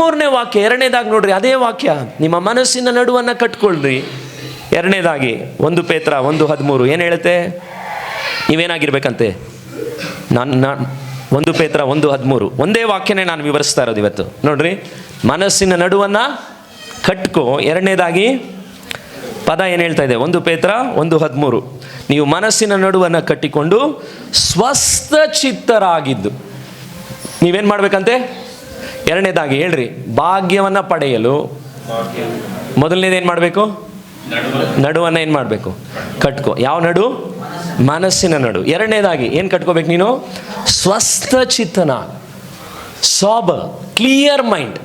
ಹದಿಮೂರನೇ ವಾಕ್ಯ, ಎರಡನೇದಾಗಿ ನೋಡ್ರಿ, ಅದೇ ವಾಕ್ಯ. ನಿಮ್ಮ ಮನಸ್ಸಿನ ನಡುವನ್ನು ಕಟ್ಕೊಳ್ರಿ. ಎರಡನೇದಾಗಿ, ಒಂದು ಪೇತ್ರ, ಒಂದು ಹದಿಮೂರು. ಏನು ಹೇಳುತ್ತೆ? ನೀವೇನಾಗಿರ್ಬೇಕಂತೆ? ನಾನು ನಾನು, ಒಂದು ಪೇತ್ರ, ಒಂದು ಹದಿಮೂರು. ಒಂದೇ ವಾಕ್ಯನೇ ನಾನು ವಿವರಿಸ್ತಾ ಇರೋದು ಇವತ್ತು. ನೋಡ್ರಿ, ಮನಸ್ಸಿನ ನಡುವನ್ನು ಕಟ್ಕೊ. ಎರಡನೇದಾಗಿ, ಪದ ಏನು ಹೇಳ್ತಾ ಇದೆ? ಒಂದು ಪೇತ್ರ, ಒಂದು ಹದಿಮೂರು. ನೀವು ಮನಸ್ಸಿನ ನಡುವನ್ನು ಕಟ್ಟಿಕೊಂಡು ಸ್ವಸ್ಥ ಚಿತ್ತರಾಗಿದ್ದು ನೀವೇನು ಮಾಡ್ಬೇಕಂತೆ? ಎರಡನೇದಾಗಿ ಹೇಳ್ರಿ, ಭಾಗ್ಯವನ್ನು ಪಡೆಯಲು ಮೊದಲನೇದು ಏನು ಮಾಡಬೇಕು? ನಡುವನ್ನು ಏನು ಮಾಡಬೇಕು? ಕಟ್ಕೋ. ಯಾವ ನಡು? ಮನಸ್ಸಿನ ನಡು. ಎರಡನೇದಾಗಿ ಏನು ಕಟ್ಕೋಬೇಕು ನೀನು? ಸ್ವಸ್ಥ ಚಿತ್ತನ. ಸಾಬ, ಕ್ಲಿಯರ್ ಮೈಂಡ್.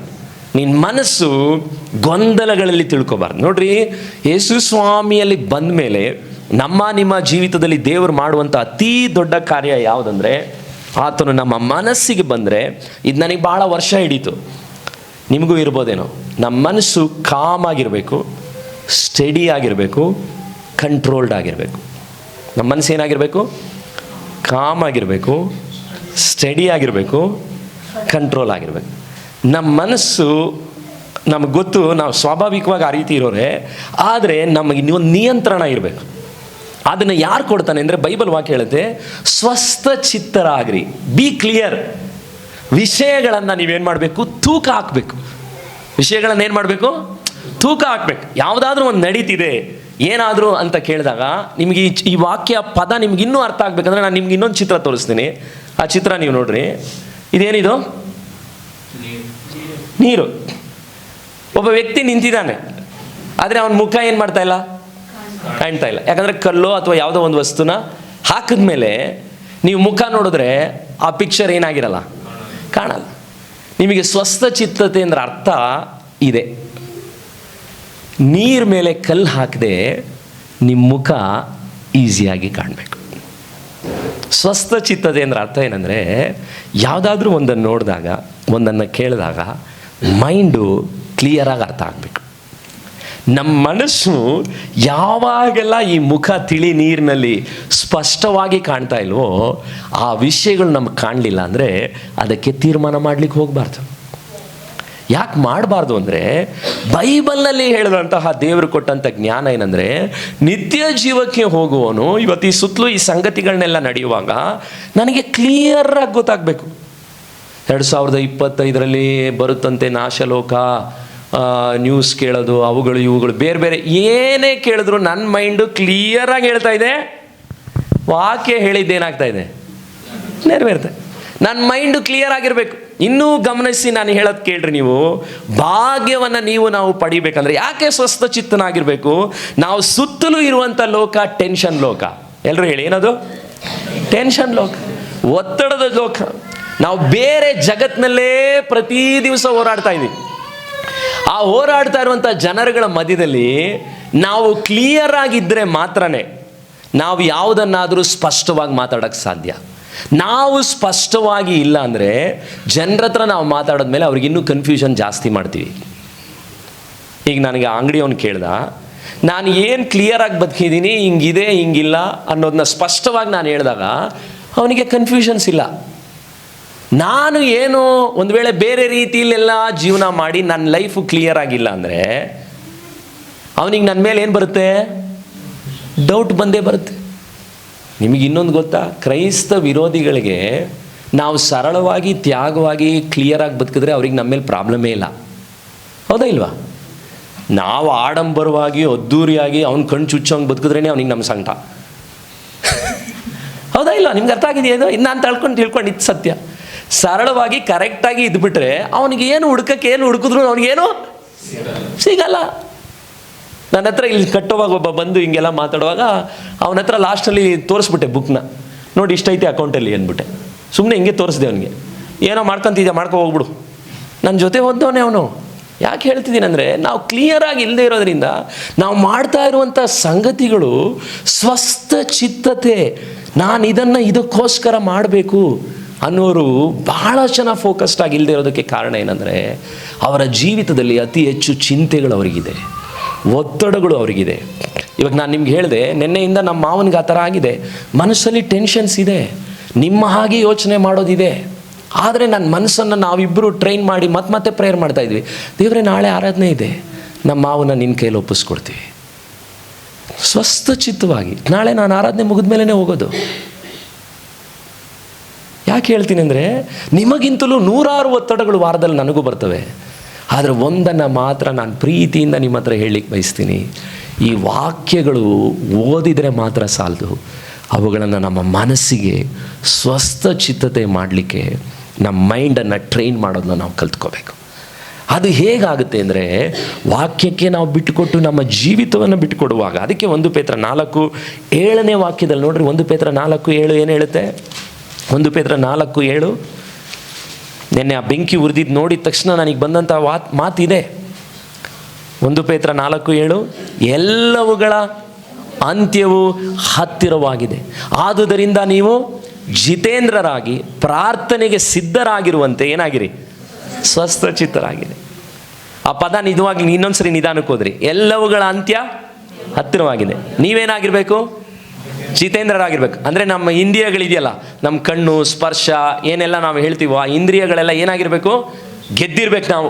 ನಿನ್ನ ಮನಸ್ಸು ಗೊಂದಲಗಳಲ್ಲಿ ತಿಳ್ಕೊಬಾರ್ದು. ನೋಡ್ರಿ, ಯೇಸು ಸ್ವಾಮಿಯಲ್ಲಿ ಬಂದ ಮೇಲೆ ನಮ್ಮ ನಿಮ್ಮ ಜೀವಿತದಲ್ಲಿ ದೇವರು ಮಾಡುವಂಥ ಅತೀ ದೊಡ್ಡ ಕಾರ್ಯ ಯಾವುದಂದ್ರೆ ಆತನು ನಮ್ಮ ಮನಸ್ಸಿಗೆ ಬಂದರೆ ಇದು ನನಗೆ ಭಾಳ ವರ್ಷ ಹಿಡೀತು. ನಿಮಗೂ ಇರ್ಬೋದೇನೋ. ನಮ್ಮ ಮನಸ್ಸು ಕಾಮ್ ಆಗಿರಬೇಕು ಸ್ಟಡಿ ಆಗಿರಬೇಕು ಕಂಟ್ರೋಲ್ಡ್ ಆಗಿರಬೇಕು. ನಮ್ಮ ಮನಸ್ಸು ಏನಾಗಿರಬೇಕು? ಕಾಮ್ ಆಗಿರಬೇಕು ಸ್ಟಡಿ ಆಗಿರಬೇಕು ಕಂಟ್ರೋಲ್ ಆಗಿರಬೇಕು. ನಮ್ಮ ಮನಸ್ಸು, ನಮಗೆ ಗೊತ್ತು, ನಾವು ಸ್ವಾಭಾವಿಕವಾಗಿ ಆ ರೀತಿ ಇರೋರೆ, ಆದರೆ ನಮಗೆ ಒಂದು ನಿಯಂತ್ರಣ ಇರಬೇಕು. ಅದನ್ನು ಯಾರು ಕೊಡ್ತಾನೆ ಅಂದರೆ ಬೈಬಲ್ ವಾಕ್ಯ ಹೇಳುತ್ತೆ, ಸ್ವಸ್ಥ ಚಿತ್ತರಾಗ್ರಿ, ಬಿ ಕ್ಲಿಯರ್. ವಿಷಯಗಳನ್ನು ನೀವೇನು ಮಾಡಬೇಕು? ತೂಕ ಹಾಕಬೇಕು. ವಿಷಯಗಳನ್ನು ಏನು ಮಾಡಬೇಕು? ತೂಕ ಹಾಕ್ಬೇಕು. ಯಾವುದಾದ್ರೂ ಒಂದು ನಡೀತಿದೆ, ಏನಾದರೂ ಅಂತ ಕೇಳಿದಾಗ ನಿಮಗೆ ಈ ವಾಕ್ಯ ಪದ ನಿಮ್ಗೆ ಇನ್ನೂ ಅರ್ಥ ಆಗ್ಬೇಕಂದ್ರೆ ನಾನು ನಿಮ್ಗೆ ಇನ್ನೊಂದು ಚಿತ್ರ ತೋರಿಸ್ತೀನಿ. ಆ ಚಿತ್ರ ನೀವು ನೋಡ್ರಿ. ಇದೇನಿದು? ನೀರು. ಒಬ್ಬ ವ್ಯಕ್ತಿ ನಿಂತಿದ್ದಾನೆ. ಆದರೆ ಅವನ ಮುಖ ಏನು ಮಾಡ್ತಾ ಇಲ್ಲ? ಕಾಣ್ತಾ ಇಲ್ಲ. ಯಾಕಂದರೆ ಕಲ್ಲು ಅಥವಾ ಯಾವುದೋ ಒಂದು ವಸ್ತುನ ಹಾಕಿದ್ಮೇಲೆ ನೀವು ಮುಖ ನೋಡಿದ್ರೆ ಆ ಪಿಕ್ಚರ್ ಏನಾಗಿರಲ್ಲ? ಕಾಣಲ್ಲ. ನಿಮಗೆ ಸ್ವಸ್ಥ ಚಿತ್ತತೆ ಅಂದ್ರೆ ಅರ್ಥ ಇದೆ. ನೀರ್ ಮೇಲೆ ಕಲ್ಲು ಹಾಕದೆ ನಿಮ್ಮ ಮುಖ ಈಸಿಯಾಗಿ ಕಾಣಬೇಕು. ಸ್ವಸ್ಥ ಚಿತ್ತತೆ ಅಂದ್ರೆ ಅರ್ಥ ಏನಂದರೆ ಯಾವುದಾದ್ರೂ ಒಂದನ್ನು ನೋಡಿದಾಗ, ಒಂದನ್ನು ಕೇಳಿದಾಗ ಮೈಂಡು ಕ್ಲಿಯರಾಗಿ ಅರ್ಥ ಆಗಬೇಕು. ನಮ್ಮ ಮನಸ್ಸು ಯಾವಾಗೆಲ್ಲ ಈ ಮುಖ ತಿಳಿ ನೀರಿನಲ್ಲಿ ಸ್ಪಷ್ಟವಾಗಿ ಕಾಣ್ತಾ ಇಲ್ವೋ, ಆ ವಿಷಯಗಳು ನಮ್ಗೆ ಕಾಣಲಿಲ್ಲ ಅಂದರೆ ಅದಕ್ಕೆ ತೀರ್ಮಾನ ಮಾಡ್ಲಿಕ್ಕೆ ಹೋಗಬಾರ್ದು. ಯಾಕೆ ಮಾಡಬಾರ್ದು ಅಂದರೆ ಬೈಬಲ್ನಲ್ಲಿ ಹೇಳಿದಂತಹ ದೇವರು ಕೊಟ್ಟಂಥ ಜ್ಞಾನ ಏನಂದರೆ, ನಿತ್ಯ ಜೀವಕ್ಕೆ ಹೋಗುವವನು ಇವತ್ತು ಈ ಸುತ್ತಲೂ ಈ ಸಂಗತಿಗಳನ್ನೆಲ್ಲ ನಡೆಯುವಾಗ ನನಗೆ ಕ್ಲಿಯರಾಗಿ ಗೊತ್ತಾಗಬೇಕು. ಎರಡು ಸಾವಿರದ ಇಪ್ಪತ್ತೈದರಲ್ಲಿ ಬರುತ್ತಂತೆ ನಾಶಲೋಕ. ನ್ಯೂಸ್ ಕೇಳೋದು, ಅವುಗಳು, ಇವುಗಳು, ಬೇರೆ ಬೇರೆ ಏನೇ ಕೇಳಿದ್ರು ನನ್ನ ಮೈಂಡು ಕ್ಲಿಯರಾಗಿ ಹೇಳ್ತಾ ಇದೆ. ವಾಕ್ಯ ಹೇಳಿದ್ದೇನಾಗ್ತಾ ಇದೆ? ನೆರವೇರುತ್ತೆ ನನ್ನ ಮೈಂಡು ಕ್ಲಿಯರ್ ಆಗಿರಬೇಕು. ಇನ್ನೂ ಗಮನಿಸಿ ನಾನು ಹೇಳೋದು ಕೇಳ್ರಿ ನೀವು. ಭಾಗ್ಯವನ್ನು ನೀವು ನಾವು ಪಡಿಬೇಕಂದ್ರೆ ಯಾಕೆ ಸ್ವಸ್ಥ ಚಿತ್ತನಾಗಿರಬೇಕು? ನಾವು ಸುತ್ತಲೂ ಇರುವಂಥ ಲೋಕ ಟೆನ್ಷನ್ ಲೋಕ. ಎಲ್ಲರೂ ಹೇಳಿ ಏನದು? ಟೆನ್ಷನ್ ಲೋಕ. ಒತ್ತಡದ ಲೋಕ. ನಾವು ಬೇರೆ ಜಗತ್ತಿನಲ್ಲೇ ಪ್ರತಿ ದಿವಸ ಹೋರಾಡ್ತಾ ಇದ್ದೀವಿ ಆ ಹೋರಾಡ್ತಾ ಇರುವಂಥ ಜನರುಗಳ ಮಧ್ಯದಲ್ಲಿ ನಾವು ಕ್ಲಿಯರ್ ಆಗಿದ್ದರೆ ಮಾತ್ರನೇ ನಾವು ಯಾವುದನ್ನಾದರೂ ಸ್ಪಷ್ಟವಾಗಿ ಮಾತಾಡೋಕ್ಕೆ ಸಾಧ್ಯ. ನಾವು ಸ್ಪಷ್ಟವಾಗಿ ಇಲ್ಲ ಅಂದರೆ ಜನರ ಹತ್ರ ನಾವು ಮಾತಾಡೋದ್ಮೇಲೆ ಅವ್ರಿಗೆ ಇನ್ನೂ ಕನ್ಫ್ಯೂಷನ್ ಜಾಸ್ತಿ ಮಾಡ್ತೀವಿ. ಈಗ ನನಗೆ ಅಂಗಡಿಯವನು ಕೇಳ್ದ, ನಾನು ಏನು ಕ್ಲಿಯರಾಗಿ ಬದುಕಿದ್ದೀನಿ ಹಿಂಗಿದೆ, ಹಿಂಗಿಲ್ಲ ಅನ್ನೋದನ್ನ ಸ್ಪಷ್ಟವಾಗಿ ನಾನು ಹೇಳಿದಾಗ ಅವನಿಗೆ ಕನ್ಫ್ಯೂಷನ್ಸ್ ಇಲ್ಲ. ನಾನು ಏನು ಒಂದು ವೇಳೆ ಬೇರೆ ರೀತಿಯಲ್ಲೆಲ್ಲ ಜೀವನ ಮಾಡಿ ನನ್ನ ಲೈಫು ಕ್ಲಿಯರ್ ಆಗಿಲ್ಲ ಅಂದರೆ, ಅವನಿಗೆ ನನ್ನ ಮೇಲೆ ಏನು ಬರುತ್ತೆ? ಡೌಟ್ ಬಂದೇ ಬರುತ್ತೆ. ನಿಮಗೆ ಇನ್ನೊಂದು ಗೊತ್ತಾ? ಕ್ರೈಸ್ತ ವಿರೋಧಿಗಳಿಗೆ ನಾವು ಸರಳವಾಗಿ, ತ್ಯಾಗವಾಗಿ ಕ್ಲಿಯರಾಗಿ ಬದುಕಿದ್ರೆ ಅವ್ರಿಗೆ ನಮ್ಮ ಮೇಲೆ ಪ್ರಾಬ್ಲಮೇ ಇಲ್ಲ. ಹೌದಾ ಇಲ್ವಾ? ನಾವು ಆಡಂಬರವಾಗಿ, ಅದ್ದೂರಿಯಾಗಿ ಅವ್ನ ಕಣ್ಣು ಚುಚ್ಚೋಂಗೆ ಬದುಕಿದ್ರೇ ಅವ್ನಿಗೆ ನಮ್ಮ ಸಂಕಟ. ಹೌದಾ ಇಲ್ಲ ನಿಮ್ಗೆ ಅರ್ಥ ಆಗಿದೆಯೋ ಇದು? ನಾನು ತಳ್ಕೊಂಡು ತಿಳ್ಕೊಂಡು ಇದು ಸತ್ಯ. ಸರಳವಾಗಿ ಕರೆಕ್ಟಾಗಿ ಇದ್ಬಿಟ್ರೆ ಅವನಿಗೆ ಏನು ಹುಡ್ಕಕ್ಕೆ ಏನು ಹುಡುಕಿದ್ರು ಅವನಿಗೇನು ಸಿಗಲ್ಲ. ನನ್ನ ಹತ್ರ ಇಲ್ಲಿ ಕಟ್ಟುವಾಗ ಒಬ್ಬ ಬಂದು ಹಿಂಗೆಲ್ಲ ಮಾತಾಡುವಾಗ ಅವನ ಹತ್ರ ಲಾಸ್ಟಲ್ಲಿ ತೋರಿಸ್ಬಿಟ್ಟೆ ಬುಕ್ನ ನೋಡಿ ಇಷ್ಟೈತೆ ಅಕೌಂಟಲ್ಲಿ ಅಂದ್ಬಿಟ್ಟೆ. ಸುಮ್ಮನೆ ಹಿಂಗೆ ತೋರಿಸ್ದೆ ಅವನಿಗೆ. ಏನೋ ಮಾಡ್ಕೊಂತಿದ್ದೆ ಮಾಡ್ಕೊ ಹೋಗ್ಬಿಡು. ನನ್ನ ಜೊತೆ ಹೊದ್ದವನೇ ಅವನು. ಯಾಕೆ ಹೇಳ್ತಿದ್ದೀನಿ ಅಂದರೆ ನಾವು ಕ್ಲಿಯರಾಗಿ ಇಲ್ಲದೆ ಇರೋದ್ರಿಂದ ನಾವು ಮಾಡ್ತಾ ಇರುವಂಥ ಸಂಗತಿಗಳು ಸ್ವಸ್ಥ ಚಿತ್ತತೆ. ನಾನು ಇದನ್ನು ಇದಕ್ಕೋಸ್ಕರ ಮಾಡಬೇಕು. ಅನ್ನೋರು ಬಹಳ ಜನ ಫೋಕಸ್ಡ್ ಆಗಿ ಇರೋದಕ್ಕೆ ಕಾರಣ ಏನಂದರೆ, ಅವರ ಜೀವಿತದಲ್ಲಿ ಅತಿ ಹೆಚ್ಚು ಚಿಂತೆಗಳು ಅವರಿಗಿದೆ, ಒತ್ತಡಗಳು ಅವರಿಗಿದೆ. ಇವಾಗ ನಾನು ನಿಮ್ಗೆ ಹೇಳಿದೆ, ನಿನ್ನೆಯಿಂದ ನಮ್ಮ ಮಾವನಿಗೆ ಆ ಥರ ಆಗಿದೆ. ಮನಸ್ಸಲ್ಲಿ ಟೆನ್ಷನ್ಸ್ ಇದೆ. ನಿಮ್ಮ ಹಾಗೆ ಯೋಚನೆ ಮಾಡೋದಿದೆ. ಆದರೆ ನನ್ನ ಮನಸ್ಸನ್ನು ನಾವಿಬ್ಬರು ಟ್ರೈನ್ ಮಾಡಿ ಮತ್ತೆ ಮತ್ತೆ ಪ್ರೇಯರ್ ಮಾಡ್ತಾ ಇದ್ವಿ. ದೇವರೇ, ನಾಳೆ ಆರಾಧನೆ ಇದೆ. ನಮ್ಮ ಮಾವನ ನಿನ್ನ ಕೈಯಲ್ಲಿ ಒಪ್ಪಿಸ್ಕೊಡ್ತೀವಿ. ಸ್ವಸ್ಥ ಚಿತ್ತವಾಗಿ ನಾಳೆ ನಾನು ಆರಾಧನೆ ಮುಗಿದ ಮೇಲೇ ಹೋಗೋದು. ಯಾಕೆ ಹೇಳ್ತೀನಿ ಅಂದರೆ ನಿಮಗಿಂತಲೂ ನೂರಾರು ಒತ್ತಡಗಳು ವಾರದಲ್ಲಿ ನನಗೂ ಬರ್ತವೆ. ಆದರೆ ಒಂದನ್ನು ಮಾತ್ರ ನಾನು ಪ್ರೀತಿಯಿಂದ ನಿಮ್ಮ ಹತ್ರ ಹೇಳಲಿಕ್ಕೆ ಬಯಸ್ತೀನಿ. ಈ ವಾಕ್ಯಗಳು ಓದಿದರೆ ಮಾತ್ರ ಸಾಲದು. ಅವುಗಳನ್ನು ನಮ್ಮ ಮನಸ್ಸಿಗೆ ಸ್ವಸ್ಥ ಚಿತ್ತತೆ ಮಾಡಲಿಕ್ಕೆ ನಮ್ಮ ಮೈಂಡನ್ನು ಟ್ರೈನ್ ಮಾಡೋದನ್ನ ನಾವು ಕಲ್ತ್ಕೋಬೇಕು. ಅದು ಹೇಗಾಗುತ್ತೆ ಅಂದರೆ ವಾಕ್ಯಕ್ಕೆ ನಾವು ಬಿಟ್ಟುಕೊಟ್ಟು ನಮ್ಮ ಜೀವಿತವನ್ನು ಬಿಟ್ಟುಕೊಡುವಾಗ, ಅದಕ್ಕೆ ಒಂದು ಪೇತ್ರ ನಾಲ್ಕು, ಏಳನೇ ವಾಕ್ಯದಲ್ಲಿ ನೋಡ್ರಿ, ಒಂದು ಪೇತ್ರ ನಾಲ್ಕು, ಏಳು ಏನು ಹೇಳುತ್ತೆ? ಒಂದು ಪೇತ್ರ ನಾಲ್ಕು ಏಳು. ನಿನ್ನೆ ಆ ಬೆಂಕಿ ಉರಿದಿದ್ದು ನೋಡಿದ ತಕ್ಷಣ ನನಗೆ ಬಂದಂಥ ವಾತ್, ಮಾತಿದೆ. ಒಂದು ಪೇತ್ರ ನಾಲ್ಕು ಏಳು, ಎಲ್ಲವುಗಳ ಅಂತ್ಯವು ಹತ್ತಿರವಾಗಿದೆ. ಆದುದರಿಂದ ನೀವು ಜಿತೇಂದ್ರರಾಗಿ ಪ್ರಾರ್ಥನೆಗೆ ಸಿದ್ಧರಾಗಿರುವಂತೆ ಏನಾಗಿರಿ? ಸ್ವಸ್ಥಚಿತ್ತರಾಗಿರಿ. ಆ ಪದ ನಿಜವಾಗ್ಲಿ ಇನ್ನೊಂದ್ಸರಿ ನಿಧಾನಕ್ಕೆ ಹೋದ್ರಿ. ಎಲ್ಲವುಗಳ ಅಂತ್ಯ ಹತ್ತಿರವಾಗಿದೆ. ನೀವೇನಾಗಿರ್ಬೇಕು? ಜಿತೇಂದ್ರರಾಗಿರ್ಬೇಕು. ಅಂದರೆ ನಮ್ಮ ಇಂದ್ರಿಯಗಳಿದೆಯಲ್ಲ, ನಮ್ಮ ಕಣ್ಣು, ಸ್ಪರ್ಶ, ಏನೆಲ್ಲ ನಾವು ಹೇಳ್ತೀವೋ ಆ ಇಂದ್ರಿಯಗಳೆಲ್ಲ ಏನಾಗಿರಬೇಕು? ಗೆದ್ದಿರ್ಬೇಕು ನಾವು.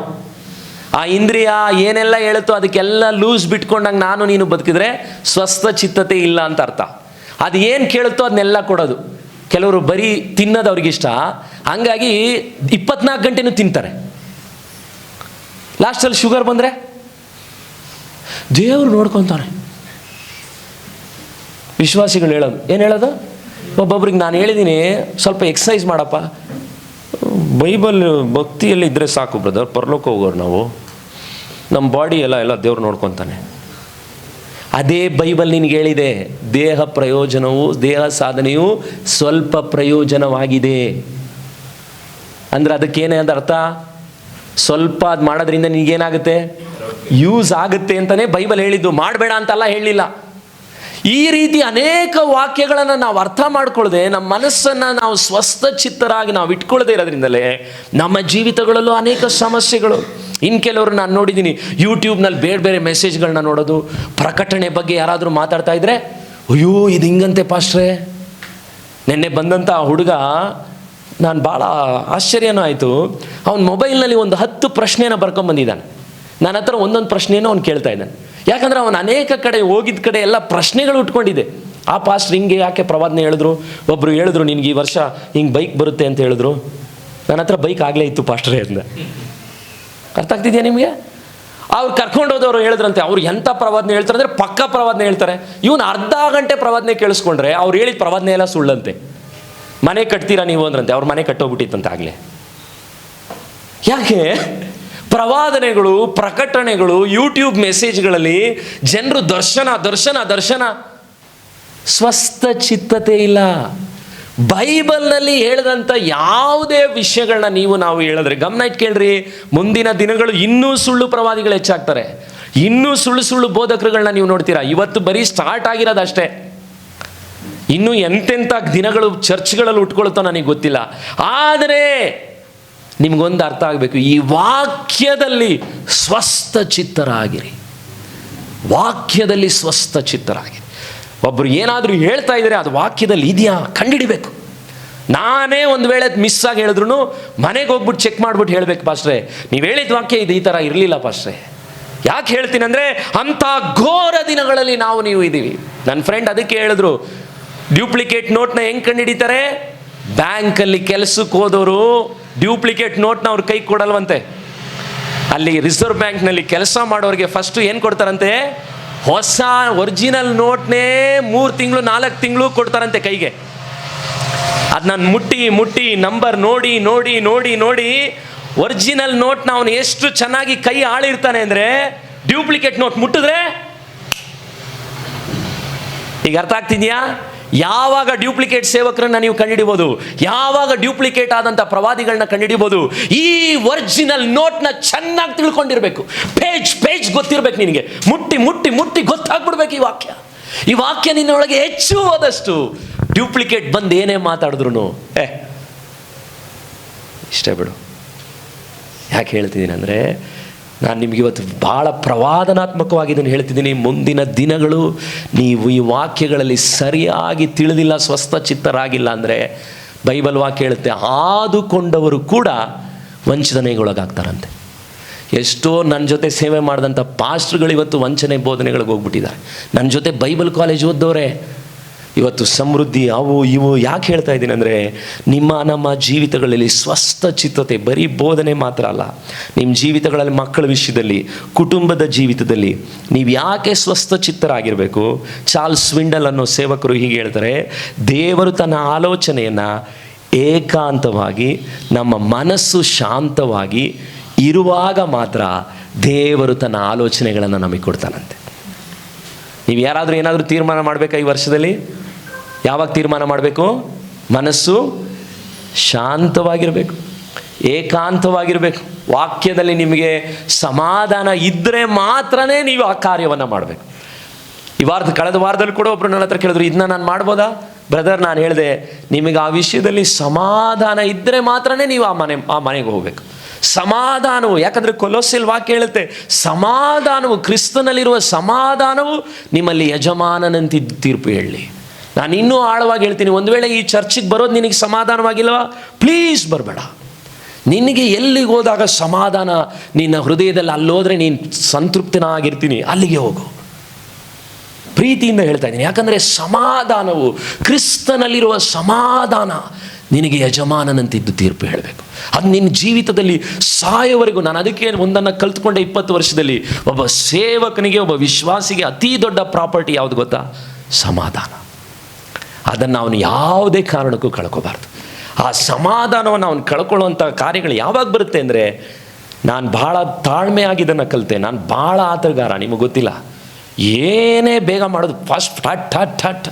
ಆ ಇಂದ್ರಿಯ ಏನೆಲ್ಲ ಹೇಳುತ್ತೋ ಅದಕ್ಕೆಲ್ಲ ಲೂಸ್ ಬಿಟ್ಕೊಂಡಂಗೆ ನಾನು ನೀನು ಬದುಕಿದ್ರೆ ಸ್ವಸ್ಥ ಚಿತ್ತತೆ ಇಲ್ಲ ಅಂತ ಅರ್ಥ. ಅದು ಏನು ಕೇಳುತ್ತೋ ಅದನ್ನೆಲ್ಲ ಕೊಡೋದು. ಕೆಲವರು ಬರೀ ತಿನ್ನೋದು ಅವ್ರಿಗಿಷ್ಟ. ಹಂಗಾಗಿ ಇಪ್ಪತ್ನಾಲ್ಕು ಗಂಟೆನೂ ತಿಂತಾರೆ. ಲಾಸ್ಟಲ್ಲಿ ಶುಗರ್ ಬಂದರೆ ದೇವರು ನೋಡ್ಕೊತಾನೆ. ವಿಶ್ವಾಸಿಗಳು ಹೇಳೋದು. ಏನು ಹೇಳೋದು? ಒಬ್ಬೊಬ್ರಿಗೆ ನಾನು ಹೇಳಿದ್ದೀನಿ ಸ್ವಲ್ಪ ಎಕ್ಸಸೈಸ್ ಮಾಡಪ್ಪ. ಬೈಬಲ್ ಭಕ್ತಿಯಲ್ಲಿ ಇದ್ದರೆ ಸಾಕು ಬ್ರದರ್ ಪರಲೋಕ ಹೋಗೋರು ನಾವು. ನಮ್ಮ ಬಾಡಿ ಎಲ್ಲ ಎಲ್ಲ ದೇವ್ರು ನೋಡ್ಕೊತಾನೆ. ಅದೇ ಬೈಬಲ್ ನಿನಗೆ ಹೇಳಿದೆ ದೇಹ ಪ್ರಯೋಜನವು ದೇಹ ಸಾಧನೆಯು ಸ್ವಲ್ಪ ಪ್ರಯೋಜನವಾಗಿದೆ. ಅಂದರೆ ಅದಕ್ಕೇನೇ ಅಂತ ಅರ್ಥ? ಸ್ವಲ್ಪ ಅದು ಮಾಡೋದ್ರಿಂದ ನಿನಗೇನಾಗುತ್ತೆ? ಯೂಸ್ ಆಗುತ್ತೆ ಅಂತಲೇ ಬೈಬಲ್ ಹೇಳಿದ್ದು. ಮಾಡಬೇಡ ಅಂತೆಲ್ಲ ಹೇಳಲಿಲ್ಲ ಈ ರೀತಿ ಅನೇಕ ವಾಕ್ಯಗಳನ್ನು ನಾವು ಅರ್ಥ ಮಾಡ್ಕೊಳ್ಳದೆ ನಮ್ಮ ಮನಸ್ಸನ್ನು ನಾವು ಸ್ವಸ್ಥ ಚಿತ್ತರಾಗಿ ನಾವು ಇಟ್ಕೊಳ್ಳದೆ ಇರೋದ್ರಿಂದಲೇ ನಮ್ಮ ಜೀವಿತಗಳಲ್ಲೂ ಅನೇಕ ಸಮಸ್ಯೆಗಳು. ಇನ್ನು ಕೆಲವರು ನಾನು ನೋಡಿದ್ದೀನಿ ಯೂಟ್ಯೂಬ್ನಲ್ಲಿ ಬೇರೆ ಬೇರೆ ಮೆಸೇಜ್ಗಳನ್ನ ನೋಡೋದು, ಪ್ರಕಟಣೆ ಬಗ್ಗೆ ಯಾರಾದರೂ ಮಾತಾಡ್ತಾ ಇದ್ರೆ, ಅಯ್ಯೋ, ಇದು ಹಿಂಗಂತೆ ಪಾಸ್ಟ್ರೆ. ನಿನ್ನೆ ಬಂದಂಥ ಹುಡುಗ ನಾನು ಭಾಳ ಆಶ್ಚರ್ಯನೂ ಆಯಿತು. ಅವನ ಮೊಬೈಲ್ನಲ್ಲಿ ಒಂದು ಹತ್ತು ಪ್ರಶ್ನೆಯನ್ನು ಬರ್ಕೊಂಬಂದಿದ್ದಾನೆ. ನನ್ನ ಹತ್ರ ಒಂದೊಂದು ಪ್ರಶ್ನೆನೂ ಅವ್ನು ಕೇಳ್ತಾ ಇದ್ದಾನೆ. ಯಾಕಂದ್ರೆ ಅವನು ಅನೇಕ ಕಡೆ ಹೋಗಿದ್ದ ಕಡೆ ಎಲ್ಲ ಪ್ರಶ್ನೆಗಳು ಉಟ್ಕೊಂಡಿದೆ. ಆ ಪಾಸ್ಟ್ ಹಿಂಗೆ ಯಾಕೆ ಪ್ರವಾದನೆ ಹೇಳಿದ್ರು? ಒಬ್ಬರು ಹೇಳಿದ್ರು, ನಿನಗೆ ಈ ವರ್ಷ ಹಿಂಗೆ ಬೈಕ್ ಬರುತ್ತೆ ಅಂತ ಹೇಳಿದ್ರು. ನನ್ನ ಹತ್ರ ಬೈಕ್ ಆಗಲೇ ಇತ್ತು ಪಾಸ್ಟ್ರೇ ಅಂದ ಅರ್ಥ ಆಗ್ತಿದೆಯಾ ನಿಮಗೆ? ಅವ್ರು ಕರ್ಕೊಂಡು ಹೋದವರು ಹೇಳಿದ್ರಂತೆ, ಅವ್ರು ಎಂಥ ಪ್ರವಾದನೆ ಹೇಳ್ತಾರೆ? ಅಂದರೆ ಪಕ್ಕ ಪ್ರವಾದನೆ ಹೇಳ್ತಾರೆ. ಇವನು ಅರ್ಧ ಗಂಟೆ ಪ್ರವಾದನೆ ಕೇಳಿಸ್ಕೊಂಡ್ರೆ ಅವ್ರು ಹೇಳಿದ ಪ್ರವಾದನೆ ಎಲ್ಲ ಸುಳ್ಳಂತೆ. ಮನೆ ಕಟ್ತೀರಾ ನೀವು ಅಂದ್ರಂತೆ, ಅವ್ರ ಮನೆ ಕಟ್ಟೋಗ್ಬಿಟ್ಟಿತ್ತಂತೆ ಆಗಲೇ. ಯಾಕೆ? ಪ್ರವಾದನೆಗಳು, ಪ್ರಕಟಣೆಗಳು ಯೂಟ್ಯೂಬ್ ಮೆಸೇಜ್ಗಳಲ್ಲಿ ಜನರು ದರ್ಶನ ದರ್ಶನ ದರ್ಶನ. ಸ್ವಸ್ಥ ಚಿತ್ತತೆ ಇಲ್ಲ. ಬೈಬಲ್ನಲ್ಲಿ ಹೇಳಿದಂಥ ಯಾವುದೇ ವಿಷಯಗಳನ್ನ ನೀವು ನಾವು ಹೇಳಿದ್ರೆ, ಗಮನ ಇಟ್ಕೇಳ್ರಿ ಮುಂದಿನ ದಿನಗಳು ಇನ್ನೂ ಸುಳ್ಳು ಪ್ರವಾದಿಗಳು ಹೆಚ್ಚಾಗ್ತಾರೆ. ಇನ್ನೂ ಸುಳ್ಳು ಸುಳ್ಳು ಬೋಧಕರುಗಳನ್ನ ನೀವು ನೋಡ್ತೀರಾ? ಇವತ್ತು ಬರೀ ಸ್ಟಾರ್ಟ್ ಆಗಿರೋದಷ್ಟೇ ಇನ್ನೂ ಎಂತೆಂಥ ದಿನಗಳು ಚರ್ಚ್ಗಳಲ್ಲಿ ಉಟ್ಕೊಳ್ತೋ ನನಗೆ ಗೊತ್ತಿಲ್ಲ. ಆದರೆ ನಿಮಗೊಂದು ಅರ್ಥ ಆಗಬೇಕು. ಈ ವಾಕ್ಯದಲ್ಲಿ ಸ್ವಸ್ಥ ಚಿತ್ತರಾಗಿರಿ. ವಾಕ್ಯದಲ್ಲಿ ಸ್ವಸ್ಥ ಚಿತ್ತರಾಗಿರಿ. ಒಬ್ಬರು ಏನಾದರೂ ಹೇಳ್ತಾ ಇದ್ದಾರೆ ಅದು ವಾಕ್ಯದಲ್ಲಿ ಇದೆಯಾ? ಕಂಡಿಡಿಬೇಕು ನಾನೇ ಒಂದು ವೇಳೆ ಮಿಸ್ ಆಗಿ ಹೇಳಿದ್ರು ಮನೆಗೆ ಹೋಗ್ಬಿಟ್ಟು ಚೆಕ್ ಮಾಡಿಬಿಟ್ಟು ಹೇಳಬೇಕು ಪಾಸ್ಟ್ರೆ. ನೀವು ಹೇಳಿದ ವಾಕ್ಯ ಇದು ಈ ಥರ ಇರಲಿಲ್ಲ ಪಾಸ್ಟ್ರೆ. ಯಾಕೆ ಹೇಳ್ತೀನಿ ಅಂದರೆ ಅಂಥ ಘೋರ ದಿನಗಳಲ್ಲಿ ನಾವು ನೀವು ಇದ್ದೀವಿ ನನ್ನ ಫ್ರೆಂಡ್ ಅದಕ್ಕೆ ಹೇಳಿದ್ರು ಡ್ಯೂಪ್ಲಿಕೇಟ್ ನೋಟ್ನ ಹೆಂಗೆ ಕಂಡು ಹಿಡಿತಾರೆ ಬ್ಯಾಂಕಲ್ಲಿ ಕೆಲಸಕ್ಕೆ ಹೋದವರು ಡ್ಯೂಪ್ಲಿಕೇಟ್ ನೋಟ್ನ ಅವ್ರ ಕೈ ಕೊಡಲ್ವಂತೆ. ಅಲ್ಲಿ ರಿಸರ್ವ್ ಬ್ಯಾಂಕ್ನಲ್ಲಿ ಕೆಲಸ ಮಾಡೋರಿಗೆ ಫಸ್ಟು ಏನು ಕೊಡ್ತಾರಂತೆ? ಹೊಸ ಒರಿಜಿನಲ್ ನೋಟ್ನೇ ಮೂರು ತಿಂಗಳು, ನಾಲ್ಕು ತಿಂಗಳು ಕೊಡ್ತಾರಂತೆ ಕೈಗೆ. ಅದನ್ನ ಮುಟ್ಟಿ ಮುಟ್ಟಿ ನಂಬರ್ ನೋಡಿ ನೋಡಿ ನೋಡಿ ನೋಡಿ ಒರಿಜಿನಲ್ ನೋಟ್ನ ಅವನು ಎಷ್ಟು ಚೆನ್ನಾಗಿ ಕೈ ಆಳಿರ್ತಾನೆ ಅಂದರೆ ಡ್ಯೂಪ್ಲಿಕೇಟ್ ನೋಟ್ ಮುಟ್ಟಿದ್ರೆ? ಈಗ ಅರ್ಥ ಆಗ್ತಿದ್ಯಾ? ಯಾವಾಗ ಡ್ಯೂಪ್ಲಿಕೇಟ್ ಸೇವಕರನ್ನ ನೀವು ಕಂಡಿಡಿಬೋದು, ಯಾವಾಗ ಡ್ಯೂಪ್ಲಿಕೇಟ್ ಆದಂಥ ಪ್ರವಾದಿಗಳನ್ನ ಕಂಡಿಡಿಬೋದು, ಈ ಒರಿಜಿನಲ್ ನೋಟ್ನ ಚೆನ್ನಾಗಿ ತಿಳ್ಕೊಂಡಿರ್ಬೇಕು. ಪೇಜ್ ಪೇಜ್ ಗೊತ್ತಿರ್ಬೇಕು ನಿನಗೆ. ಮುಟ್ಟಿ ಮುಟ್ಟಿ ಮುಟ್ಟಿ ಗೊತ್ತಾಗ್ಬಿಡ್ಬೇಕು ಈ ವಾಕ್ಯ. ಈ ವಾಕ್ಯ ನಿನ್ನೊಳಗೆ ಹೆಚ್ಚು ಹೋದಷ್ಟು ಡ್ಯೂಪ್ಲಿಕೇಟ್ ಬಂದು ಏನೇ ಮಾತಾಡಿದ್ರು ಏ, ಇಷ್ಟೇ ಬಿಡು. ಯಾಕೆ ಹೇಳ್ತಿದ್ದೀನಿ ಅಂದರೆ ನಾನು ನಿಮಗೆ ಇವತ್ತು ಭಾಳ ಪ್ರವಾದನಾತ್ಮಕವಾಗಿ ಇದನ್ನು ಹೇಳ್ತಿದ್ದೀನಿ. ಮುಂದಿನ ದಿನಗಳು ನೀವು ಈ ವಾಕ್ಯಗಳಲ್ಲಿ ಸರಿಯಾಗಿ ತಿಳಿದಿಲ್ಲ ಸ್ವಸ್ಥ ಚಿತ್ತರಾಗಿಲ್ಲ ಅಂದರೆ ಬೈಬಲ್ ವಾಕ್ಯ ಹೇಳುತ್ತೆ, ಆದುಕೊಂಡವರು ಕೂಡ ವಂಚನೆಗೊಳಗಾಗ್ತಾರಂತೆ. ಎಷ್ಟೋ ನನ್ನ ಜೊತೆ ಸೇವೆ ಮಾಡಿದಂಥ ಪಾಸ್ಟ್ರುಗಳು ಇವತ್ತು ವಂಚನೆ ಬೋಧನೆಗಳಿಗೆ ಹೋಗ್ಬಿಟ್ಟಿದ್ದಾರೆ. ನನ್ನ ಜೊತೆ ಬೈಬಲ್ ಕಾಲೇಜ್ ಓದ್ದವರೇ ಇವತ್ತು ಸಮೃದ್ಧಿ, ಅವು ಇವು ಯಾಕೆ ಹೇಳ್ತಾ ಇದ್ದೀನಿ ಅಂದರೆ ನಿಮ್ಮ ನಮ್ಮ ಜೀವಿತಗಳಲ್ಲಿ ಸ್ವಸ್ಥ ಚಿತ್ತತೆ, ಬರೀ ಬೋಧನೆ ಮಾತ್ರ ಅಲ್ಲ. ನಿಮ್ಮ ಜೀವಿತಗಳಲ್ಲಿ ಮಕ್ಕಳ ವಿಷಯದಲ್ಲಿ, ಕುಟುಂಬದ ಜೀವಿತದಲ್ಲಿ ನೀವು ಯಾಕೆ ಸ್ವಸ್ಥ ಚಿತ್ತರಾಗಿರಬೇಕು? ಚಾರ್ಲ್ಸ್ ವಿಂಡಲ್ ಅನ್ನೋ ಸೇವಕರು ಹೀಗೆ ಹೇಳ್ತಾರೆ, ದೇವರು ತನ್ನ ಆಲೋಚನೆಯನ್ನು ಏಕಾಂತವಾಗಿ, ನಮ್ಮ ಮನಸ್ಸು ಶಾಂತವಾಗಿ ಇರುವಾಗ ಮಾತ್ರ ದೇವರು ತನ್ನ ಆಲೋಚನೆಗಳನ್ನು ನಮಗೆ ಕೊಡ್ತಾನಂತೆ. ನೀವು ಯಾರಾದರೂ ಏನಾದರೂ ತೀರ್ಮಾನ ಮಾಡಬೇಕಾ ಈ ವರ್ಷದಲ್ಲಿ? ಯಾವಾಗ ತೀರ್ಮಾನ ಮಾಡಬೇಕು? ಮನಸ್ಸು ಶಾಂತವಾಗಿರಬೇಕು, ಏಕಾಂತವಾಗಿರಬೇಕು. ವಾಕ್ಯದಲ್ಲಿ ನಿಮಗೆ ಸಮಾಧಾನ ಇದ್ದರೆ ಮಾತ್ರನೇ ನೀವು ಆ ಕಾರ್ಯವನ್ನು ಮಾಡಬೇಕು. ಈ ವಾರದ, ಕಳೆದ ವಾರದಲ್ಲಿ ಕೂಡ ಒಬ್ರು ನನ್ನ ಹತ್ರ ಕೇಳಿದ್ರು ಇದನ್ನ ನಾನು ಮಾಡ್ಬೋದಾ? ಬ್ರದರ್ ನಾನು ಹೇಳಿದೆ, ನಿಮಗೆ ಆ ವಿಷಯದಲ್ಲಿ ಸಮಾಧಾನ ಇದ್ದರೆ ಮಾತ್ರನೇ ನೀವು ಆ ಮನೆ, ಆ ಮನೆಗೆ ಹೋಗಬೇಕು. ಸಮಾಧಾನವು, ಯಾಕಂದರೆ ಕೊಲೋಸಿಲ್ ವಾಕ್ಯ ಹೇಳುತ್ತೆ, ಸಮಾಧಾನವು, ಕ್ರಿಸ್ತನಲ್ಲಿರುವ ಸಮಾಧಾನವು ನಿಮ್ಮಲ್ಲಿ ಯಜಮಾನನಂತಿದ್ದ ತೀರ್ಪು ಹೇಳಿ. ನಾನು ಇನ್ನೂ ಆಳವಾಗಿ ಹೇಳ್ತೀನಿ, ಒಂದು ವೇಳೆ ಈ ಚರ್ಚಿಗೆ ಬರೋದು ನಿನಗೆ ಸಮಾಧಾನವಾಗಿಲ್ವಾ? ಪ್ಲೀಸ್ ಬರಬೇಡ. ನಿನಗೆ ಎಲ್ಲಿಗೆ ಹೋದಾಗ ಸಮಾಧಾನ? ನಿನ್ನ ಹೃದಯದಲ್ಲಿ ಅಲ್ಲೋದ್ರೆ ನೀನು ಸಂತೃಪ್ತನಾಗಿರ್ತೀನಿ. ಅಲ್ಲಿಗೆ ಹೋಗು. ಪ್ರೀತಿಯಿಂದ ಹೇಳ್ತಾ ಇದ್ದೀನಿ. ಯಾಕಂದರೆ ಸಮಾಧಾನವು, ಕ್ರಿಸ್ತನಲ್ಲಿರುವ ಸಮಾಧಾನ ನಿನಗೆ ಯಜಮಾನನಂತಿದ್ದು ತೀರ್ಪು ಹೇಳಬೇಕು. ಅದು ನಿನ್ನ ಜೀವಿತದಲ್ಲಿ ಸಾಯೋವರೆಗೂ, ನಾನು ಅದಕ್ಕೆ ಒಂದನ್ನು ಕಲ್ತ್ಕೊಂಡೆ ಇಪ್ಪತ್ತು ವರ್ಷದಲ್ಲಿ, ಒಬ್ಬ ಸೇವಕನಿಗೆ, ಒಬ್ಬ ವಿಶ್ವಾಸಿಗೆ ಅತಿ ದೊಡ್ಡ ಪ್ರಾಪರ್ಟಿ ಯಾವುದು ಗೊತ್ತಾ? ಸಮಾಧಾನ. ಅದನ್ನು ಅವನು ಯಾವುದೇ ಕಾರಣಕ್ಕೂ ಕಳ್ಕೋಬಾರ್ದು. ಆ ಸಮಾಧಾನವನ್ನು ಅವನು ಕಳ್ಕೊಳ್ಳುವಂಥ ಕಾರ್ಯಗಳು ಯಾವಾಗ ಬರುತ್ತೆ ಅಂದರೆ, ನಾನು ಭಾಳ ತಾಳ್ಮೆಯಾಗಿ ಇದನ್ನು ಕಲಿತೆ, ನಾನು ಭಾಳ ಆತರಗಾರ, ನಿಮಗೆ ಗೊತ್ತಿಲ್ಲ. ಏನೇ ಬೇಗ ಮಾಡೋದು, ಫಸ್ಟ್ ಠಟ್ ಠಟ್ ಠಟ್